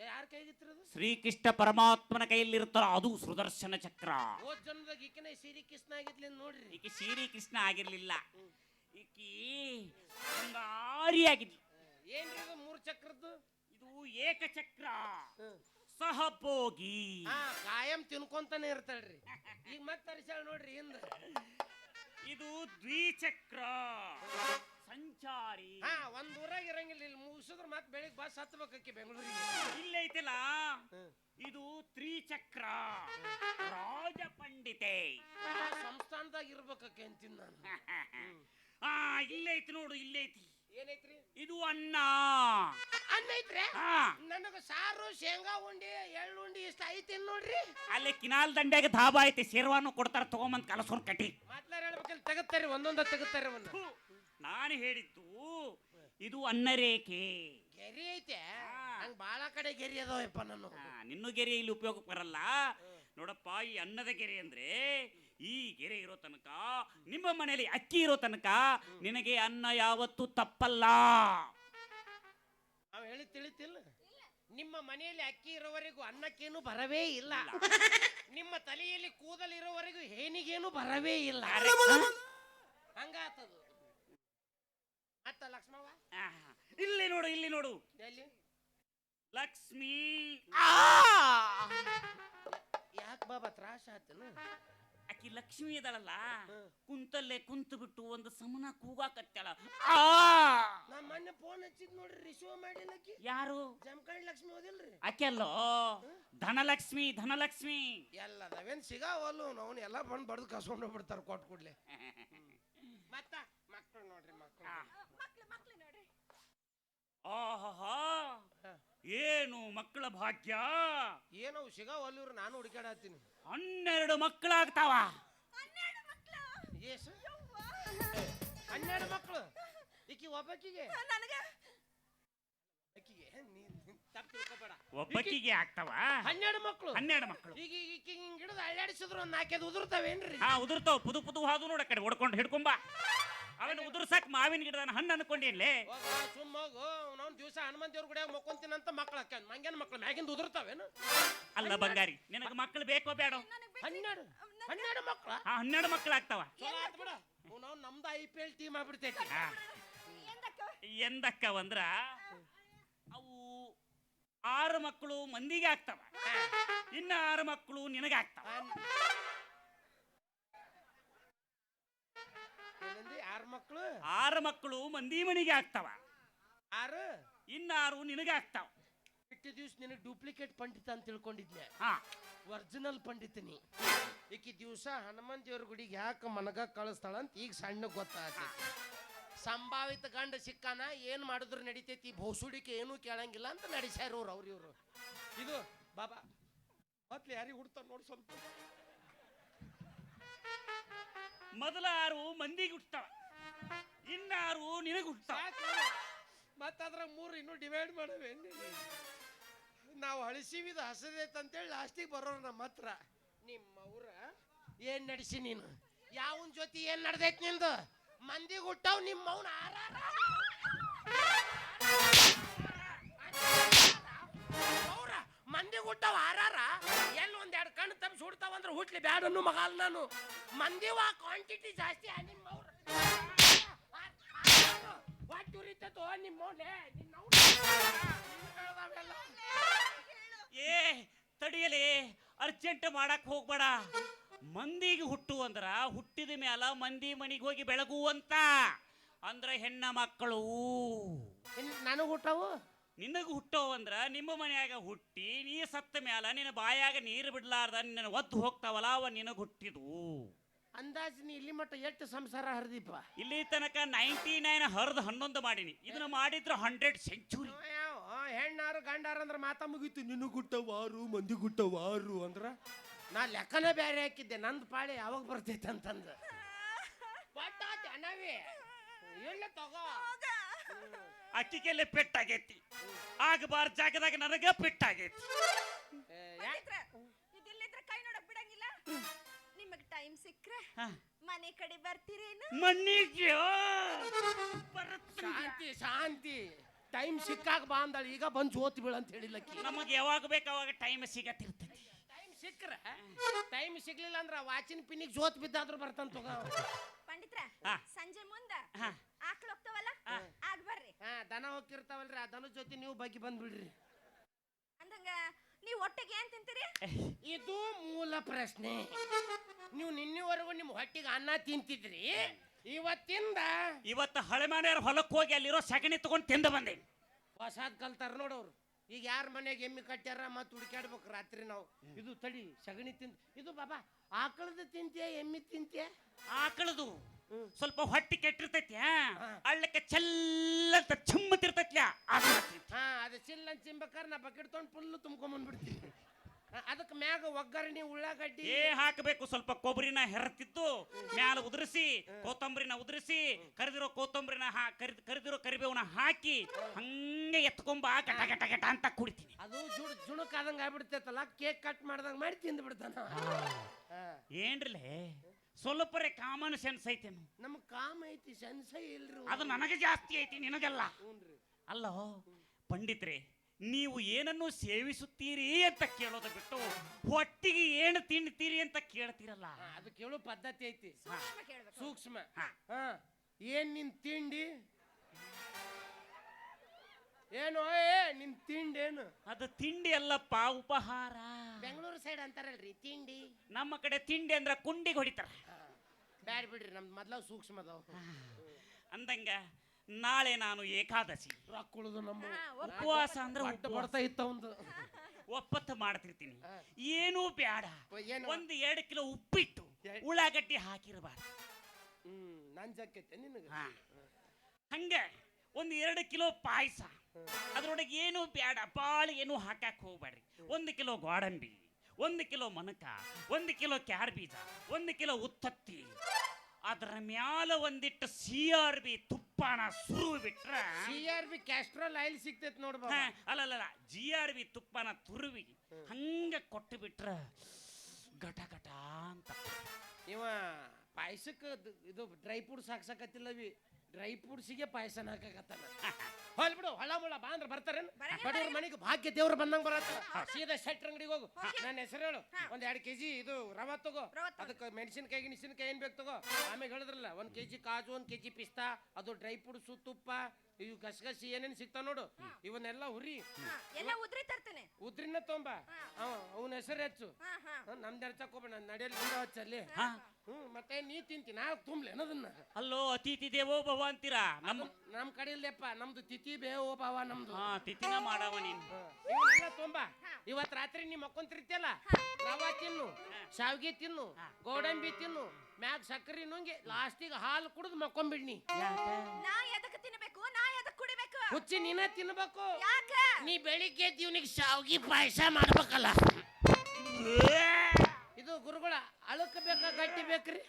ಯಾರ ಕೈಗಿತ್ತಿರೋದು ಶ್ರೀಕೃಷ್ಣ ಪರಮಾತ್ಮನ ಕೈಯಲ್ಲಿರ್ತಾರ ಅದು ಸುದರ್ಶನ ಚಕ್ರ. ಹೋದ್ ಜನ್ಮದಾಗ ಈಕಿನ ಸಿರಿ ಕೃಷ್ಣ ಆಗಿದ್ಲಿ ನೋಡ್ರಿ. ಈಕೆ ಶ್ರೀಕೃಷ್ಣ ಆಗಿರ್ಲಿಲ್ಲ. ಈಕಿ ಆರಿ ಆಗಿದ್ಲು ಏನ್ರಿ ಇದು ಮೂರು ಚಕ್ರದ್ದು? ಇದು ಏಕಚಕ್ರ. ಸಹಭೋಗಿ ಹಾ ಕಾಯಂ ತಿನ್ಕೊಂತಾನೆ ಇರ್ತಾಳ್ರಿ. ಈಗ ಮತ್ತೆ ತರಿಸಾಳ ನೋಡ್ರಿ ಹಿಂದ. ಇದು ದ್ವಿಚಕ್ರ ಸಂಚಾರಿ. ಹಾ ಒಂದ್ ಊರಾಗ ಇರಂಗಿಲ್ಲ ಇಲ್ಲಿ ಮುಗಿಸಿದ್ರ ಮತ್ತೆ ಬೆಳಿಗ್ಗೆ ಬಸ್ ಹತ್ಬೇಕಿ ಬೆಂಗಳೂರಿಗೆ. ಇಲ್ಲೈತಿಲ್ಲ ಇದು ತ್ರಿಚಕ್ರ. ರಾಜ ಪಂಡಿತೆ. ಸಂಸ್ಥಾನದಾಗ ಇರ್ಬೇಕಕ್ಕೆ ಅಂತೀನಿ ನಾನು. ಆ ಇಲ್ಲೈತಿ ನೋಡು ಇಲ್ಲೈತಿ ಏನೈತ್ರಿ? ಇದು ಅನ್ನ. ಅನ್ನ ಐತ್ರಿ? ಹಾ. ನನಗ ಸಾರು ಶೇಂಗಾ ಉಂಡಿ ಎಳ್ಳು ಉಂಡಿ ಇಷ್ಟ ಐತಿ ನೋಡ್ರಿ? ಅಲ್ಲಿ ಕಿನಾಲ್ ದಂಡೆಗೆ ಧಾಬಾ ಐತಿ ಶೇರ್ವಾನು ಕೊಡ್ತಾರ ತಗೊಂಬಂದ್ ಕಲಸೋರ್ ಕಟಿ ಮಾತ್ಲಾರ ಹೇಳ್ಬೇಕಲ್ಲಿ ತೆಗತ್ತಾರೆ ಒಂದೊಂದ ತೆಗತ್ತಾರೆ ಒಂದು ನಾನು ಹೇಳಿದ್ದು ಇದು ಅನ್ನ ರೇಖೆ. ಗೆರಿ ಐತೆ. ಹಂಗ ಬಾಳ ಕಡೆ ಗೆರಿ ಅದಾವಪ್ಪ ನಿನ್ನ ನಿನ್ನೂ ಗೆರೆ ಇಲ್ಲಿ ಉಪಯೋಗಕ್ಕೆ ಬರಲ್ಲ. ನೋಡಪ್ಪ ಈ ಅನ್ನದ ಗೆರೆ ಅಂದ್ರೆ ಈ ಗೆರೆ ಇರೋ ತನಕ ನಿಮ್ಮ ಮನೆಯಲ್ಲಿ ಅಕ್ಕಿ ಇರೋ ತನಕ ನಿನಗೆ ಅನ್ನ ಯಾವತ್ತೂ ತಪ್ಪಲ್ಲ. ನಾವು ಹೇಳಿ ತಿಳಿತಿಲ್ಲ? ನಿಮ್ಮ ಮನೆಯಲ್ಲಿ ಅಕ್ಕಿ ಇರೋವರೆಗೂ ಅನ್ನಕ್ಕೇನು ಬರವೇ ಇಲ್ಲ. ನಿಮ್ಮ ತಲೆಯಲ್ಲಿ ಕೂದಲು ಇರೋವರೆಗೂ ಹೇನಿಗೇನು ಬರವೇ ಇಲ್ಲ. ಹಂಗಾತದು. ಅತ್ತ ಲಕ್ಷ್ಮವ್ವ ಇಲ್ಲಿ ನೋಡು ಇಲ್ಲಿ ನೋಡು. ಲಕ್ಷ್ಮೀ. ಲಕ್ಷ್ಮಿ ಯಾಕೆ ಬಾಬಾ ತ್ರಾಸ ಆತನು? ಅಕ್ಕಿ ಲಕ್ಷ್ಮಿ ಇದಳಲ್ಲ. ಕುಂತಲ್ಲೇ ಕುಂತು ಬಿಟ್ಟು ಒಂದು ಸಮನ ಕೂಗಾಕತ್ತಾಳ ನಾ ಮೊನ್ನೆ ಫೋನ್ ಹಚ್ಚಿದ್ ನೋಡ್ರಿ ರಿಸೀವ್ ಮಾಡಿಲ್ಲಕಿ ಯಾರು? ಜಮಖಂಡ್ ಲಕ್ಷ್ಮಿ ಓದಿಲ್ರಿ ಆಕೆಲ್ಲೋ ಧನಲಕ್ಷ್ಮಿ ಧನಲಕ್ಷ್ಮಿ. ಎಲ್ಲ ನಾವೇನ್ ಸಿಗಾವಲ್ಲು ಅವನು ಎಲ್ಲ ಬಂದು ಬಡ್ದು ಕಸ್ಕೊಂಡು ಬಿಡ್ತಾರ ಕೊಟ್ಟು ಕೂಡ್ಲೆ. ಮತ್ತ ಮಕ್ಕಳು ನೋಡ್ರಿ ಮಕ್ಕಳು ಮಕ್ಕಳು ನೋಡ್ರಿ. ಆಹಾ ಏನು ಮಕ್ಕಳ ಭಾಗ್ಯ? ಏನೋ ಸಿಗಾವಲ್ಲ ಇವ್ರು ನಾನು ಹುಡುಕಾಡತ್ತೀನಿ ಹನ್ನೆರಡು ಮಕ್ಕಳಾಗ್ತಾವ. ಏಸು? ಹನ್ನೆರಡು ಮಕ್ಕಳು ಈಕಿ ಒಬ್ಬಕ್ಕಿಗೆ ನನಗೆ? ಆಕಿಗೆ ನೀನ್ ತಪ್ಪು ತಿಳ್ಕೊಬೇಡ. ಒಬ್ಬಕ್ಕಿಗೆ ಆಗ್ತಾವ? ಹನ್ನೆರಡು ಮಕ್ಕಳು ಹನ್ನೆರಡು ಮಕ್ಕಳು ಈಗ ಈಕಿ ಹಿಂಗ್ ಹಿಡಿದು ಅಳ್ಳಾಡಿಸಿದ್ರು ಒಂದ್ ನಾಲ್ಕೈದು ಉದುರ್ತಾವೇನ್ರಿ? ಹಾ ಉದುರ್ತಾವ. ಪುದು ಪುದು ಹಾದು ನೋಡ ಕಡೆ ಹೊಡ್ಕೊಂಡು ಹಿಡ್ಕೊಂಬ ಅವನು ಉದುರ್ಸಕ್ ಮಾವಿನ ಗಿಡದ ಹಣ್ಣು ಅನ್ಕೊಂಡೇನ್ಲೇ ಸುಮ್ಮಗು ಸುಮ್ಮ ಹೋಗು. ದಿವಸ ಹನುಮಂತ ದೇವ್ರ ಗುಡಿಯಾಗ ಮಕ್ಕೊಂತೀನಂತ ಮಕ್ಳು ಹಾಕ್ಯಾನ ಮಂಗ್ಯಾನ ಮಕ್ಳು ಮ್ಯಾಗಿಂದ ಉದುರ್ತಾವೇನು? ಅಲ್ಲ ಬಂಗಾರಿ ನಿನಗೆ ಮಕ್ಳು ಬೇಕೋ ಬೇಡ. ಹನ್ನೆರಡು. ಹನ್ನೆರಡು ಮಕ್ಳು? ಆ ಹನ್ನೆರಡು ಮಕ್ಳು ಆಗ್ತಾವ. ನಾವು ನಮ್ದು ಐ ಪಿ ಎಲ್ ಟೀಮ್ ಆಗ್ಬಿಡ್ತೈತಿ. ಎಂದಕ್ಕ? ಅಂದ್ರ ಎಂದಕ್ಕವಂದ್ರ ಅವು ಆರು ಮಕ್ಕಳು ಮಂದಿಗೆ ಆಗ್ತಾವ. ಇನ್ನ ಆರು ಮಕ್ಕಳು ನಿನಗಾಗ್ತಾವ ಆರು ಮಕ್ಳು? ಆರು ಮಕ್ಕಳು ಮಂದಿ ಮನಿಗೆ ಆಗ್ತಾವ. ಆರು? ಇನ್ನಾರು ನಿನಗಾಗ್ತಾವ ಇಟ್ಟು ದಿವಸ ನಿನಗೆ ಡೂಪ್ಲಿಕೇಟ್ ಪಂಡಿತ ಅಂತ ತಿಳ್ಕೊಂಡಿದ್ನೆ. ಹಾ. ಒರಿಜಿನಲ್ ಪಂಡಿತನಿ ಈಕಿ ದಿವಸ ಹನುಮಾನ್ ದೇವ್ರ ಗುಡಿಗೆ ಯಾಕೆ ಮನಗ ಕಳಿಸ್ತಾಳ ಅಂತ ಈಗ ಸಣ್ಣ ಗೊತ್ತಾಗ್ತೈತಿ ಸಂಭಾವಿತ ಗಂಡ ಸಿಕ್ಕಾನ ಏನು ಮಾಡಿದ್ರು ನಡಿತೈತಿ? ಭೌಸುಡಿಕೆ ಏನೂ ಕೇಳಂಗಿಲ್ಲ ಅಂತ ನಡೆಸ್ಯಾರ ಇವ್ರು ಅವ್ರು ಇವರು. ಇದು ಬಾಬಾ ಮತ್ತೆ ಯಾರಿಗೆ ಹುಡ್ತಾರ ನೋಡಿ ಸ್ವಲ್ಪ ಮೊದಲ ಆರು ಮಂದಿಗೆ ಹುಟ್ತಾವ. ಇನ್ನಾರು ನಿನಗೆ ಹುಟ್ಟ ಮತ್ತೆ ಅದ್ರಾಗ ಮೂರು ಇನ್ನೂ ಡಿವೈಡ್ ಮಾಡವೆ ನಾವು ಹಳಸಿವಿದ ಹಸದೈತೆ ಅಂತೇಳಿ ಲಾಸ್ಟಿಗೆ ಬರೋರು ನಮ್ಮ ಹತ್ರ. ನಿಮ್ಮ ಅವ್ರ ಏನ್ ನಡೆಸಿ ನೀನು? ಯಾವನ್ ಜೊತೆ ಏನ್ ನಡ್ದೈತ್ ನಿಂದು? ಮಂದಿಗೆ ಹುಟ್ಟವ್ ನಿಮ್ಮ ಆರಾರ? ಅವ್ರ ಮಂದಿಗೆ ಹುಟ್ಟವ್ ಆರಾರ? ಎಲ್ಲಿ ಒಂದ್ ಎರಡು ಕಣ್ಣು ತಪ್ಪಿಸಿ ಸುಡ್ತಾವಂದ್ರೆ ಹುಟ್ಲಿ ಬ್ಯಾಡನ್ನು ಮಗಾಲ್ ನಾನು. ಮಂದಿವ ಕ್ವಾಂಟಿಟಿ ಜಾಸ್ತಿ ನಿಮ್ಮ ಅವ್ರ. ನಿನ್ನ. ಏ ತಡಿಯಲಿ ಅರ್ಜೆಂಟ್ ಮಾಡಕ್ ಹೋಗ್ಬೇಡ. ಮಂದಿಗೆ ಹುಟ್ಟು ಅಂದ್ರ ಹುಟ್ಟಿದ ಮ್ಯಾಲ ಮಂದಿ ಮನಿಗೆ ಹೋಗಿ ಬೆಳಗು ಅಂತ. ಅಂದ್ರ ಹೆಣ್ಣ ಮಕ್ಕಳು. ನನಗ ಹುಟ್ಟವು? ನಿನಗ ಹುಟ್ಟವು ಅಂದ್ರ ನಿಮ್ಮ ಮನ್ಯಾಗ ಹುಟ್ಟಿ ನೀ ಸತ್ತ ಮ್ಯಾಲ ನಿನ್ನ ಬಾಯಾಗ ನೀರು ಬಿಡ್ಲಾರ್ದ ನಿನ್ನ ಒದ್ದು ಹೋಗ್ತಾವಲ್ಲ ಅವ ನಿನಗ ಹುಟ್ಟಿದು. ಅಂದಾಜ್ ನೀ ಇಲ್ಲಿ ಮಟ್ಟ ಎಷ್ಟು ಸಂಸಾರ ಹರಿದಿಪ್ಪ? ಇಲ್ಲಿ ತನಕ ನೈಂಟಿ ನೈನ್ ಹರಿದು ಹನ್ನೊಂದು ಮಾಡೀನಿ. ಇದನ್ನ ಮಾಡಿದ್ರು ಹಂಡ್ರೆಡ್ ಸೆಂಚುರಿ ಹೆಣ್ಣಾರು ಗಂಡಾರು ಅಂದ್ರೆ ಮಾತಾ ಮುಗೀತು. ನಿನ್ನ ಗುಟ್ಟವಾರು ಮಂದಿ ಗುಟ್ಟವಾರು ಅಂದ್ರ ನಾ ಲೆಕ್ಕನ ಬೇರೆ ಹಾಕಿದ್ದೆ. ನಂದು ಪಾಳೆ ಯಾವಾಗ ಬರ್ತೈತೆ ಅಂತಂದ. ಇಲ್ಲ ತಗೋ. ಅಕ್ಕಿಗೆಲ್ಲ ಪೆಟ್ಟಾಗೈತಿ. ಆಗಬಾರ ಜಾಗದಾಗ ನನಗ ಪೆಟ್ಟಾಗೈತಿ. ಕೈ ನೋಡಕ್ ಬಿಡಂಗಿಲ್ಲ? ಟೈಮ್ ಸಿಕ್ಕ್ರೆ ಹಾ. ಮನೆ ಕಡೆ ಬರ್ತೀರೇನು? ಮಣ್ಣಿಗೆ ಬರುತ್ತೆ ಶಾಂತಿ ಶಾಂತಿ. ಟೈಮ್ ಸಿಕ್ಕಾಗ ಬಾ ಅಂದಳ ಈಗ ಬಂದು ಜೋತ್ ಬೀಳ ಅಂತ ಹೇಳಿಲ್ಲ ನಮಗೆ ಯಾವಾಗ ಬೇಕು ಅವಾಗ ಟೈಮ್ ಸಿಗತ್ತಿರ್ತೈತಿ ಟೈಮ್ ಸಿಕ್ಕ್ರ ಟೈಮ್ ಸಿಗ್ಲಿಲ್ಲ ಅಂದ್ರ ವಾಚಿನ ಪಿನ್ನಿಗೆ ಜೋತ್ ಬಿದ್ದಾದ್ರೂ ಬರ್ತಾನ ತಗೋ. ಪಂಡಿತ್ರ ಹಾ. ಸಂಜೆ ಮುಂದ ಹಾ. ಆಕ್ಳು ಹೋಗ್ತಾವಲ್ಲ? ಆಗ ಬರ್ರಿ. ಹಾ ದನ ಹೋಗ್ತಿರ್ತಾವಲ್ರಿ ಆ ದನದ ಜೊತೆ ನೀವು ಬಗ್ಗೆ ಬಂದ್ಬಿಡ್ರಿ. ಅಂದಂಗ ನೀವ್ ಹೊಟ್ಟೆಗೆ ಏನ್ ತಿಂತೀರಿ? ಇದು ಮೂಲ ಪ್ರಶ್ನೆ. ನೀವು ನಿನ್ನೆವರೆಗೂ ನಿಮ್ಮ ಹೊಟ್ಟಿಗೆ ಅನ್ನ ತಿಂತಿದ್ರಿ. ಇವತ್ತಿಂದ ಇವತ್ತು ಹಳೆ ಮನೆಯವ್ರ ಹೊಲಕ್ಕೆ ಹೋಗಿ ಅಲ್ಲಿರೋ ಸಗಣಿ ತಗೊಂಡು ತಿಂದು ಬಂದೆ. ಹೊಸಾದ್ ಕಲ್ತಾರ ನೋಡವ್ರು ಈಗ ಯಾರ ಮನೆಗೆ ಎಮ್ಮಿ ಕಟ್ಟ್ಯಾರ ಮತ್ತೆ ಹುಡುಕ್ಯಾಡ್ಬೇಕು ರಾತ್ರಿ ನಾವು. ಇದು ತಡಿ ಸಗಣಿ ತಿಂದು ಇದು ಬಾಬಾ ಆಕಳದು ತಿಂತೀಯ ಎಮ್ಮಿ ತಿಂತೀಯ? ಆಕಳದು. ಸ್ವಲ್ಪ ಹೊಟ್ಟಿ ಕೆಟ್ಟಿರ್ತೈತಿ ಅಳ್ಳಕ್ಕೆ ಚೆಲ್ಲಂತ ಚಿಮ್ಮತಿರ್ತೈತಿ ಹಾ ಅದು ಚಿಲ್ಲ ಚಿಂಬಕಾರ ನಾ ಬಕೆಟ್ ತೊಗೊಂಡು ಫುಲ್ಲು ತುಂಬ್ಕೊಂಬಂದ್ಬಿಡ್ತೀನಿ ಅದಕ್ಕೆ ಮ್ಯಾಗ ಒಗ್ಗರಣಿ ಉಳ್ಳಾಗಡ್ಡಿ. ಏ ಹಾಕಬೇಕು. ಸ್ವಲ್ಪ ಕೊಬ್ಬರಿನ ಹೆರತಿದ್ದು ಮ್ಯಾಲ ಉದುರಿಸಿ ಕೊತ್ತಂಬರಿನ ಉದುರಿಸಿ ಕರಿದಿರೋ ಕೊತ್ತಂಬರಿನ ಹಾ ಕರಿದ ಕರಿದಿರೋ ಕರಿಬೇವನ ಹಾಕಿ ಹಂಗೆ ಎತ್ಕೊಂಬ ಗಟ ಗಟ ಗಟ ಅಂತ ಕುಡಿತೀನಿ. ಅದು ಜುಡ್ ಜುಣುಕ್ ಆದಂಗ ಆಗ್ಬಿಡ್ತೈತಲ್ಲ ಕೇಕ್ ಕಟ್ ಮಾಡ್ದಂಗ ಮಾಡಿ ತಿಂದು ಬಿಡ್ತಾನ ಏನ್ರಲೇ? ಸ್ವಲ್ಪರೇ ಕಾಮನ್ ಸೆನ್ಸ್ ಐತೆ ನಮ್ ಕಾಮ ಐತಿ ಸೆನ್ಸ ಇಲ್ರಿ ಅದು ನನಗೆ ಜಾಸ್ತಿ ಐತಿ ನಿನಗೆಲ್ಲ. ಹ್ಞೂನ್ರಿ ಅಲ್ಲೋ ಪಂಡಿತ್ರೆ ನೀವು ಏನನ್ನು ಸೇವಿಸುತ್ತೀರಿ ಅಂತ ಕೇಳೋದು ಬಿಟ್ಟು ಹೊಟ್ಟಿಗೆ ಏನು ತಿಂತೀರಿ ಅಂತ ಕೇಳ್ತೀರಲ್ಲ? ಅದು ಕೇಳೋ ಪದ್ಧತಿ ಐತಿ. ಸೂಕ್ಷ್ಮ ಕೇಳ್ಬೇಕು. ಸೂಕ್ಷ್ಮ. ಹಾ. ಹಾ ಏನ್ ನಿನ್ ತಿಂಡಿ? ಏನು? ಏ ನಿನ್ ತಿಂಡಿ ಏನು? ಅದು ತಿಂಡಿ ಅಲ್ಲಪ್ಪ ಉಪಹಾರ. ಬೆಂಗಳೂರು ಸೈಡ್ ಅಂತಾರಲ್ರಿ ತಿಂಡಿ. ನಮ್ಮ ಕಡೆ ತಿಂಡಿ ಅಂದ್ರ ಕುಂಡಿಗೆ ಹೊಡಿತಾರ. ಬ್ಯಾಡ್ ಬಿಡ್ರಿ ನಮ್ದು ಮೊದ್ಲ ಸೂಕ್ಷ್ಮ ಅದಾವ. ಅಂದಂಗ ನಾಳೆ ನಾನು ಏಕಾದಶಿ. ರೊಕ್ಕ ಉಳ್ದು ನಮ್ಮ ಉಪವಾಸ ಅಂದ್ರೆ ಅಡ್ಡ ಬರ್ತಾ ಇತ್ತ ಒಂದು ಒಪ್ಪತ್ತು ಮಾಡ್ತಿರ್ತೀನಿ. ಏನೂ ಬೇಡ ಏನು? ಒಂದು ಎರಡು ಕಿಲೋ ಉಪ್ಪಿಟ್ಟು ಉಳ್ಳಾಗಡ್ಡಿ ಹಾಕಿರಬಾರ್ದು. ಹ್ಮ್ ನನ್ ಜಕ್ಕೈತೆ ನಿನಗೆ. ಹಂಗೆ ಒಂದು ಎರಡು ಕಿಲೋ ಪಾಯಸ. ಅದ್ರೊಳಗೆ ಏನು ಬ್ಯಾಡ ಪಾಳು ಏನು ಹಾಕಕ್ ಹೋಗ್ಬೇಡ್ರಿ. ಒಂದು ಕಿಲೋ ಗೋಡಂಬಿ ಒಂದು ಕಿಲೋ ಮನಕ ಒಂದು ಕಿಲೋ ಕ್ಯಾರ್ ಬೀಜ ಒಂದು ಕಿಲೋ ಉತ್ತತ್ತಿ. ಅದ್ರ ಮ್ಯಾಲ ಒಂದಿಟ್ಟು ಸಿ ಆರ್ ಬಿ ತುಪ್ಪನ ಸುರು ಬಿಟ್ರ C R B Castrol oil ಸಿಗ್ತೈತೆ ನೋಡ್ಬ ಅಲ್ಲಲ್ಲ ಜಿ ಆರ್ ಬಿ ತುಪ್ಪನ ತುರುವಿ ಹಂಗೆ ಕೊಟ್ಟು ಬಿಟ್ರ ಘಟ ಘಟ ಅಂತ. ಇವ ಪಾಯಸಕ್ಕೆ ಇದು ಡ್ರೈ ಫ್ರೂಟ್ಸ್ ಹಾಕ್ಸಕತ್ತಿಲ್ಲವಿ ಡ್ರೈ ಫ್ರೂಟ್ಸಿಗೆ ಪಾಯಸನ ಹಾಕಕತ್ತಾನ. ಹೊಲ್ ಬಿಡು ಹೊಳ ಮುಳ ಬಾ ಅಂದ್ರೆ ಬರ್ತಾರೇನು? ಬಡವ್ರ ಮನೆಗೆ ಭಾಗ್ಯ ದೇವ್ರು ಬಂದಂಗ ಬರತ್ತ. ಸೀದಾ ಶೆಟ್ರ್ ಅಂಗಡಿಗೆ ಹೋಗು. ನನ್ನ ಹೆಸರು ಹೇಳು. ಒಂದ್ ಎರಡು ಕೆಜಿ ಇದು ರವ ತಗೋ. ರವಾ ತಗೋ. ಅದಕ್ಕೆ ಮೆಣಸಿನಕಾಯಿ ಗಿಣಸಿನಕಾಯಿ ಏನ್ ಬೇಕು ತಗೋ. ಆಮೇಲೆ ಹೇಳಿದ್ರಲ್ಲ ಒಂದ್ ಕೆಜಿ ಕಾಜು ಒಂದ್ ಕೆಜಿ ಪಿಸ್ತಾ ಅದು ಡ್ರೈ ಫ್ರೂಟ್ಸು ತುಪ್ಪ ಇವು ಗಸಗಸಿ ಏನೇನ್ ಸಿಗ್ತಾವ ನೋಡು. ಇವನ್ನೆಲ್ಲ ಹುರಿ ಎಲ್ಲ ಉದ್ರಿ ತರ್ತೇನೆ. ಉದ್ರಿನ ತೊಂಬ. ಅವನ ಹೆಸರು ಹೆಚ್ಚು. ನಮ್ದ ಹಾ. ಹ, ನಮ್ದು ಎರ್ಚಕ್ ಹೋಗ್ಬೇಡ ನಡೆಯಲ್ಲಿ ಹಚ್ಚಲ್ಲಿ ಹ್ಮ್ ಮತ್ತೆ ನೀ ತಿಂತಿ ನಾ ತುಂಬ್ಲೆ ಅನ್ನೋದನ್ನ. ಅಲ್ಲೋ ಅತಿಥಿ ದೇವೋ ಭವ ಅಂತೀರಾ? ನಮ್ಮ ನಮ್ ಕಡೆ ಇಲ್ಲಪ್ಪ ನಮ್ದು ತಿಥಿ ಬೇವೋ ಭವ ನಮ್ದು. ಹಾ ತಿಥಿನ ಮಾಡವ ನೀನು. ಇವನ್ನೆಲ್ಲ ತೊಂಬ. ಇವತ್ ರಾತ್ರಿ ನೀ ಮಕ್ಕೊಂತಿರ್ತಿಯಲ್ಲ? ರವಾ ತಿನ್ನು ಶಾವ್ಗಿ ತಿನ್ನು ಗೋಡಂಬಿ ತಿನ್ನು ಮ್ಯಾಗ ಸಕ್ಕರೆ ನುಂಗಿ ಲಾಸ್ಟಿಗೆ ಹಾಲು ಕುಡಿದು ಮಕ್ಕೊಂಬಿಡ್ನಿ. ನಾ ಎದಕ್ಕೆ ತಿನ್ಬೇಕು? ನಾ ಎದಕ್ಕೆ ಕುಡಿಬೇಕು? ಹುಚ್ಚಿ ನೀನ ತಿನ್ಬೇಕು. ಯಾಕ? ನೀ ಬೆಳಿಗ್ಗೆ ಇವನಿಗೆ ಶಾವ್ಗಿ ಪಾಯಸ ಮಾಡ್ಬೇಕಲ್ಲ. ಇದು ಗುರುಗಳ ಅಳಕ ಬೇಕ ಗಟ್ಟಿ ಬೇಕ್ರಿ?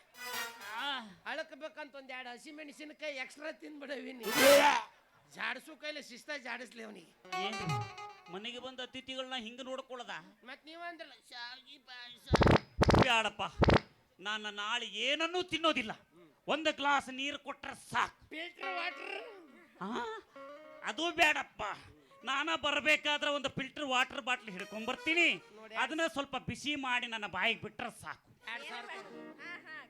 ಅಳಕ್ ಬೇಕಂತ ಒಂದ್ ಎರಡು ಹಸಿ ಮೆಣಸಿನಕಾಯಿ ಎಕ್ಸ್ಟ್ರಾ ತಿನ್ಬಿಡವಿ ನೀ ಜಾಡಿಸು ಕೈಲಿ ಶಿಸ್ತ ಜಾಡಿಸ್ಲಿ ಅವನಿಗೆ. ಏನು ಮನೆಗೆ ಬಂದ ಅತಿಥಿಗಳನ್ನ ಹಿಂಗ ನೋಡ್ಕೊಳ್ಳದ ಮತ್ ನೀವಂದ್ರಲ್ಲ ಶಾವ್ಗಿ ಪಾಯಸ. ಬ್ಯಾಡಪ್ಪ. ನಾನು ನಾಳೆ ಏನನ್ನೂ ತಿನ್ನೋದಿಲ್ಲ. ಒಂದು ಗ್ಲಾಸ್ ನೀರು ಕೊಟ್ಟರೆ ಸಾಕು. ಫಿಲ್ಟರ್ ವಾಟರ್ ಆ? ಅದು ಬೇಡಪ್ಪ. ನಾನ ಬರಬೇಕಾದ್ರೆ ಒಂದು ಫಿಲ್ಟರ್ ವಾಟರ್ ಬಾಟ್ಲ್ ಹಿಡ್ಕೊಂಡ್ ಬರ್ತೀನಿ. ಅದನ್ನ ಸ್ವಲ್ಪ ಬಿಸಿ ಮಾಡಿ ನನ್ನ ಬಾಯಿಗೆ ಬಿಟ್ರೆ ಸಾಕು.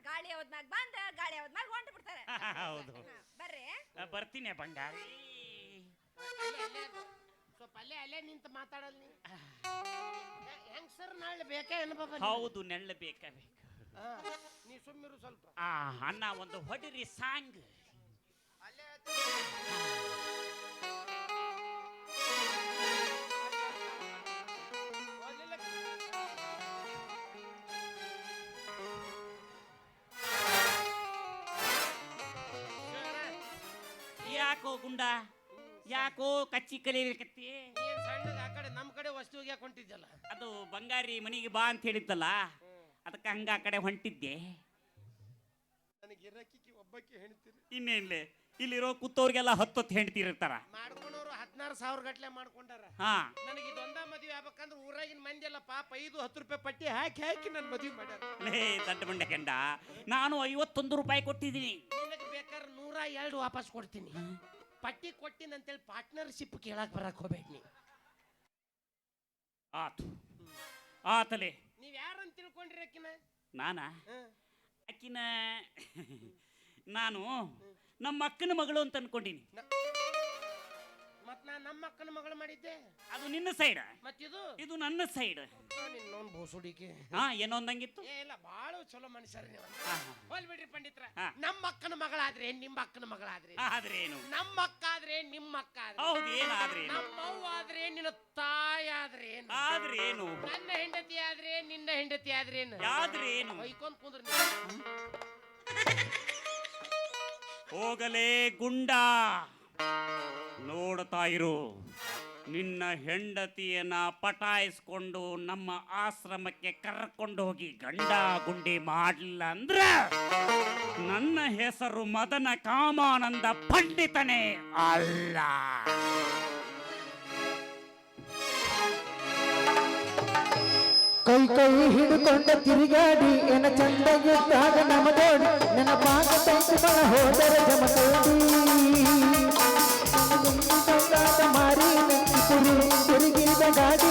ಗಾಳಿ ಅವದ್ನಾಗ ಬಂದ ಗಾಳಿ ಅವದ್ನಾಗ ಹೊಂಟು ಬಿಡ್ತಾರೆ. ಹೌದು. ಬರ್ರಿ. ಬರ್ತೀನಿ ಬಂಗಾರಿ. ಸ್ವಲ್ಪ ಅಲ್ಲೇ ಅಲ್ಲೇ ನಿಂತು ಮಾತಾಡಲ್ ನೀ ಹೆಂಗ್ ಸರ್ ನಾಳೆ ಬೇಕೇ ಅನ್ಬಾಬ ಹೌದು ನೆಳ್ಳ ಬೇಕ ಬೇಕು. ನೀ ಸುಮ್ಮಿರು ಸ್ವಲ್ಪ. ಆ ಅಣ್ಣ ಒಂದು ಹೊಡಿರಿ ಸಾಂಗ್. ಅಲ್ಲೇ ಯಾಕೋ ಗುಂಡ ಯಾಕೋ ಕಚ್ಚಿ ಕಲಿಯಬೇಕತ್ತಿ ಸಣ್ಣಗೆ ಆ ಕಡೆ ನಮ್ಮ ಕಡೆ ವಸ್ತು ಹೋಗಿ ಹಾಕೊಂಡಿದ್ದಲ್ಲ ಅದು ಬಂಗಾರಿ ಮನೆಗೆ ಬಾ ಅಂತ ಹೇಳಿದ್ದಲ್ಲ ಅದಕ್ಕೆ ಹಂಗ ಆ ಕಡೆ ಹೊಂಟಿದ್ದೆ. ನನಗೆ ಇರಕ್ಕಿ ಒಬ್ಬಕ್ಕೆ ಹೆಣ್ತೀರಿ ಇನ್ನೇನ್ಲೆ ಇಲ್ಲಿರೋ ಕೂತವ್ರಿಗೆಲ್ಲ ಹತ್ತೊತ್ತು ಹೆಂಡ್ತಿರ್ತಾರ ಮಾಡ್ಕೊಂಡವ್ರು ಹದಿನಾರು ಸಾವಿರ ಗಟ್ಲೆ ಮಾಡ್ಕೊಂಡಾರ. ಹಾ. ನನಗೆ ಇದೊಂದ ಮದುವೆ ಆಗ್ಬೇಕಂದ್ರೆ ಊರಾಗಿನ ಮಂದಿ ಎಲ್ಲ ಪಾಪ ಐದು ಹತ್ತು ರೂಪಾಯಿ ಪಟ್ಟಿ ಹಾಕಿ ಹಾಕಿ ನನ್ನ ಮದುವೆ ಮಾಡ್ಯಾರ. ಲೇ ದಡ್ಡ ಬಂಡೆ ಗಂಡ ನಾನು ಐವತ್ತೊಂದು ರೂಪಾಯಿ ಕೊಟ್ಟಿದ್ದೀನಿ. ನಿನಗೆ ಬೇಕಾದ್ರೆ ನೂರ ಎರಡು ವಾಪಸ್ ಕೊಡ್ತೀನಿ. ಪಟ್ಟಿ ಕೊಟ್ಟಿನ ಅಂತೇಳಿ ಪಾರ್ಟ್ನರ್ಶಿಪ್ ಕೇಳಕ್ ಬರಕ್ ಹೋಗ್ಬೇಕು ನೀ. ಆತು. ಆತಲೆ. ನೀವ್ ಯಾರಂತ ತಿಳ್ಕೊಂಡ್ರಿ ಅಕ್ಕಿನ? ನಾನ? ಅಕ್ಕಿನ ನಾನು ನಮ್ಮ ಅಕ್ಕನ ಮಗಳು ಅಂತ ಅನ್ಕೊಂಡಿನಿ. ಮತ್ ನಾ ನಮ್ಮ ಅಕ್ಕನ ಮಗಳು ಮಾಡಿದ್ದೆ. ಅದು ನಿನ್ನ ಸೈಡ್ ಮತ್ತಿದು ಇದು? ನನ್ನ ಸೈಡ್ ನಿನ್ನೊಂದು ಬೋಸುಡಿಕೆ ಹಾ ಏನೋ ಒಂದಂಗಿತ್ತು ಏ ಇಲ್ಲ ಬಾಳ ಚಲೋ ಮನುಷ್ಯರ ನೀವು. ಹೋಲ್ ಬಿಡ್ರಿ ಪಂಡಿತ್ರ. ಹಾ. ನಮ್ಮ ಅಕ್ಕನ ಮಗಳಾದ್ರೆ ನಿಮ್ಮ ಅಕ್ಕನ ಮಗಳಾದ್ರೆ. ಆದ್ರೆ ಏನು? ನಮ್ಮ ಅಕ್ಕ ಆದ್ರೆ ನಿಮ್ಮ ಅಕ್ಕ ಆದ್ರೆ. ಹೌದು ಏನಾದ್ರೆ ಏನು? ನಮ್ಮ ಅವ್ವ ಆದ್ರೆ ನಿನ್ನ ಆದ್ರೆ ನನ್ನ ಹೆಂಡತಿ ಆದ್ರೆ ನಿನ್ನ ಹೆಂಡತಿ ಆದ್ರೇನು? ಹೊಯ್ಕೊಂಡ್ ಕುಂದ್ರ ಹೋಗಲೇ ಗುಂಡ. ನೋಡ್ತಾ ಇರು ನಿನ್ನ ಹೆಂಡತಿಯನ್ನ ಪಟಾಯಿಸ್ಕೊಂಡು ನಮ್ಮ ಆಶ್ರಮಕ್ಕೆ ಕರ್ಕೊಂಡು ಹೋಗಿ ಗಂಡ ಗುಂಡಿ ಮಾಡಲಿಲ್ಲ ಅಂದ್ರ ನನ್ನ ಹೆಸರು ಮದನ ಕಾಮಾನಂದ ಪಂಡಿತನೇ ಅಲ್ಲ. ಕೈ ಕೈ ಹಿಡಿದುಕೊಂಡ ತಿರುಗಾಡಿ ಏನ ಚಂದಾಗ ನಮದೋಡಿ ನನ್ನ ಪಾಕ ತಂಕು ಹೋದರ ಜಮತೋಡಿ ಮಾರಿ ತಿರುಗಿದ ಗಾಡಿ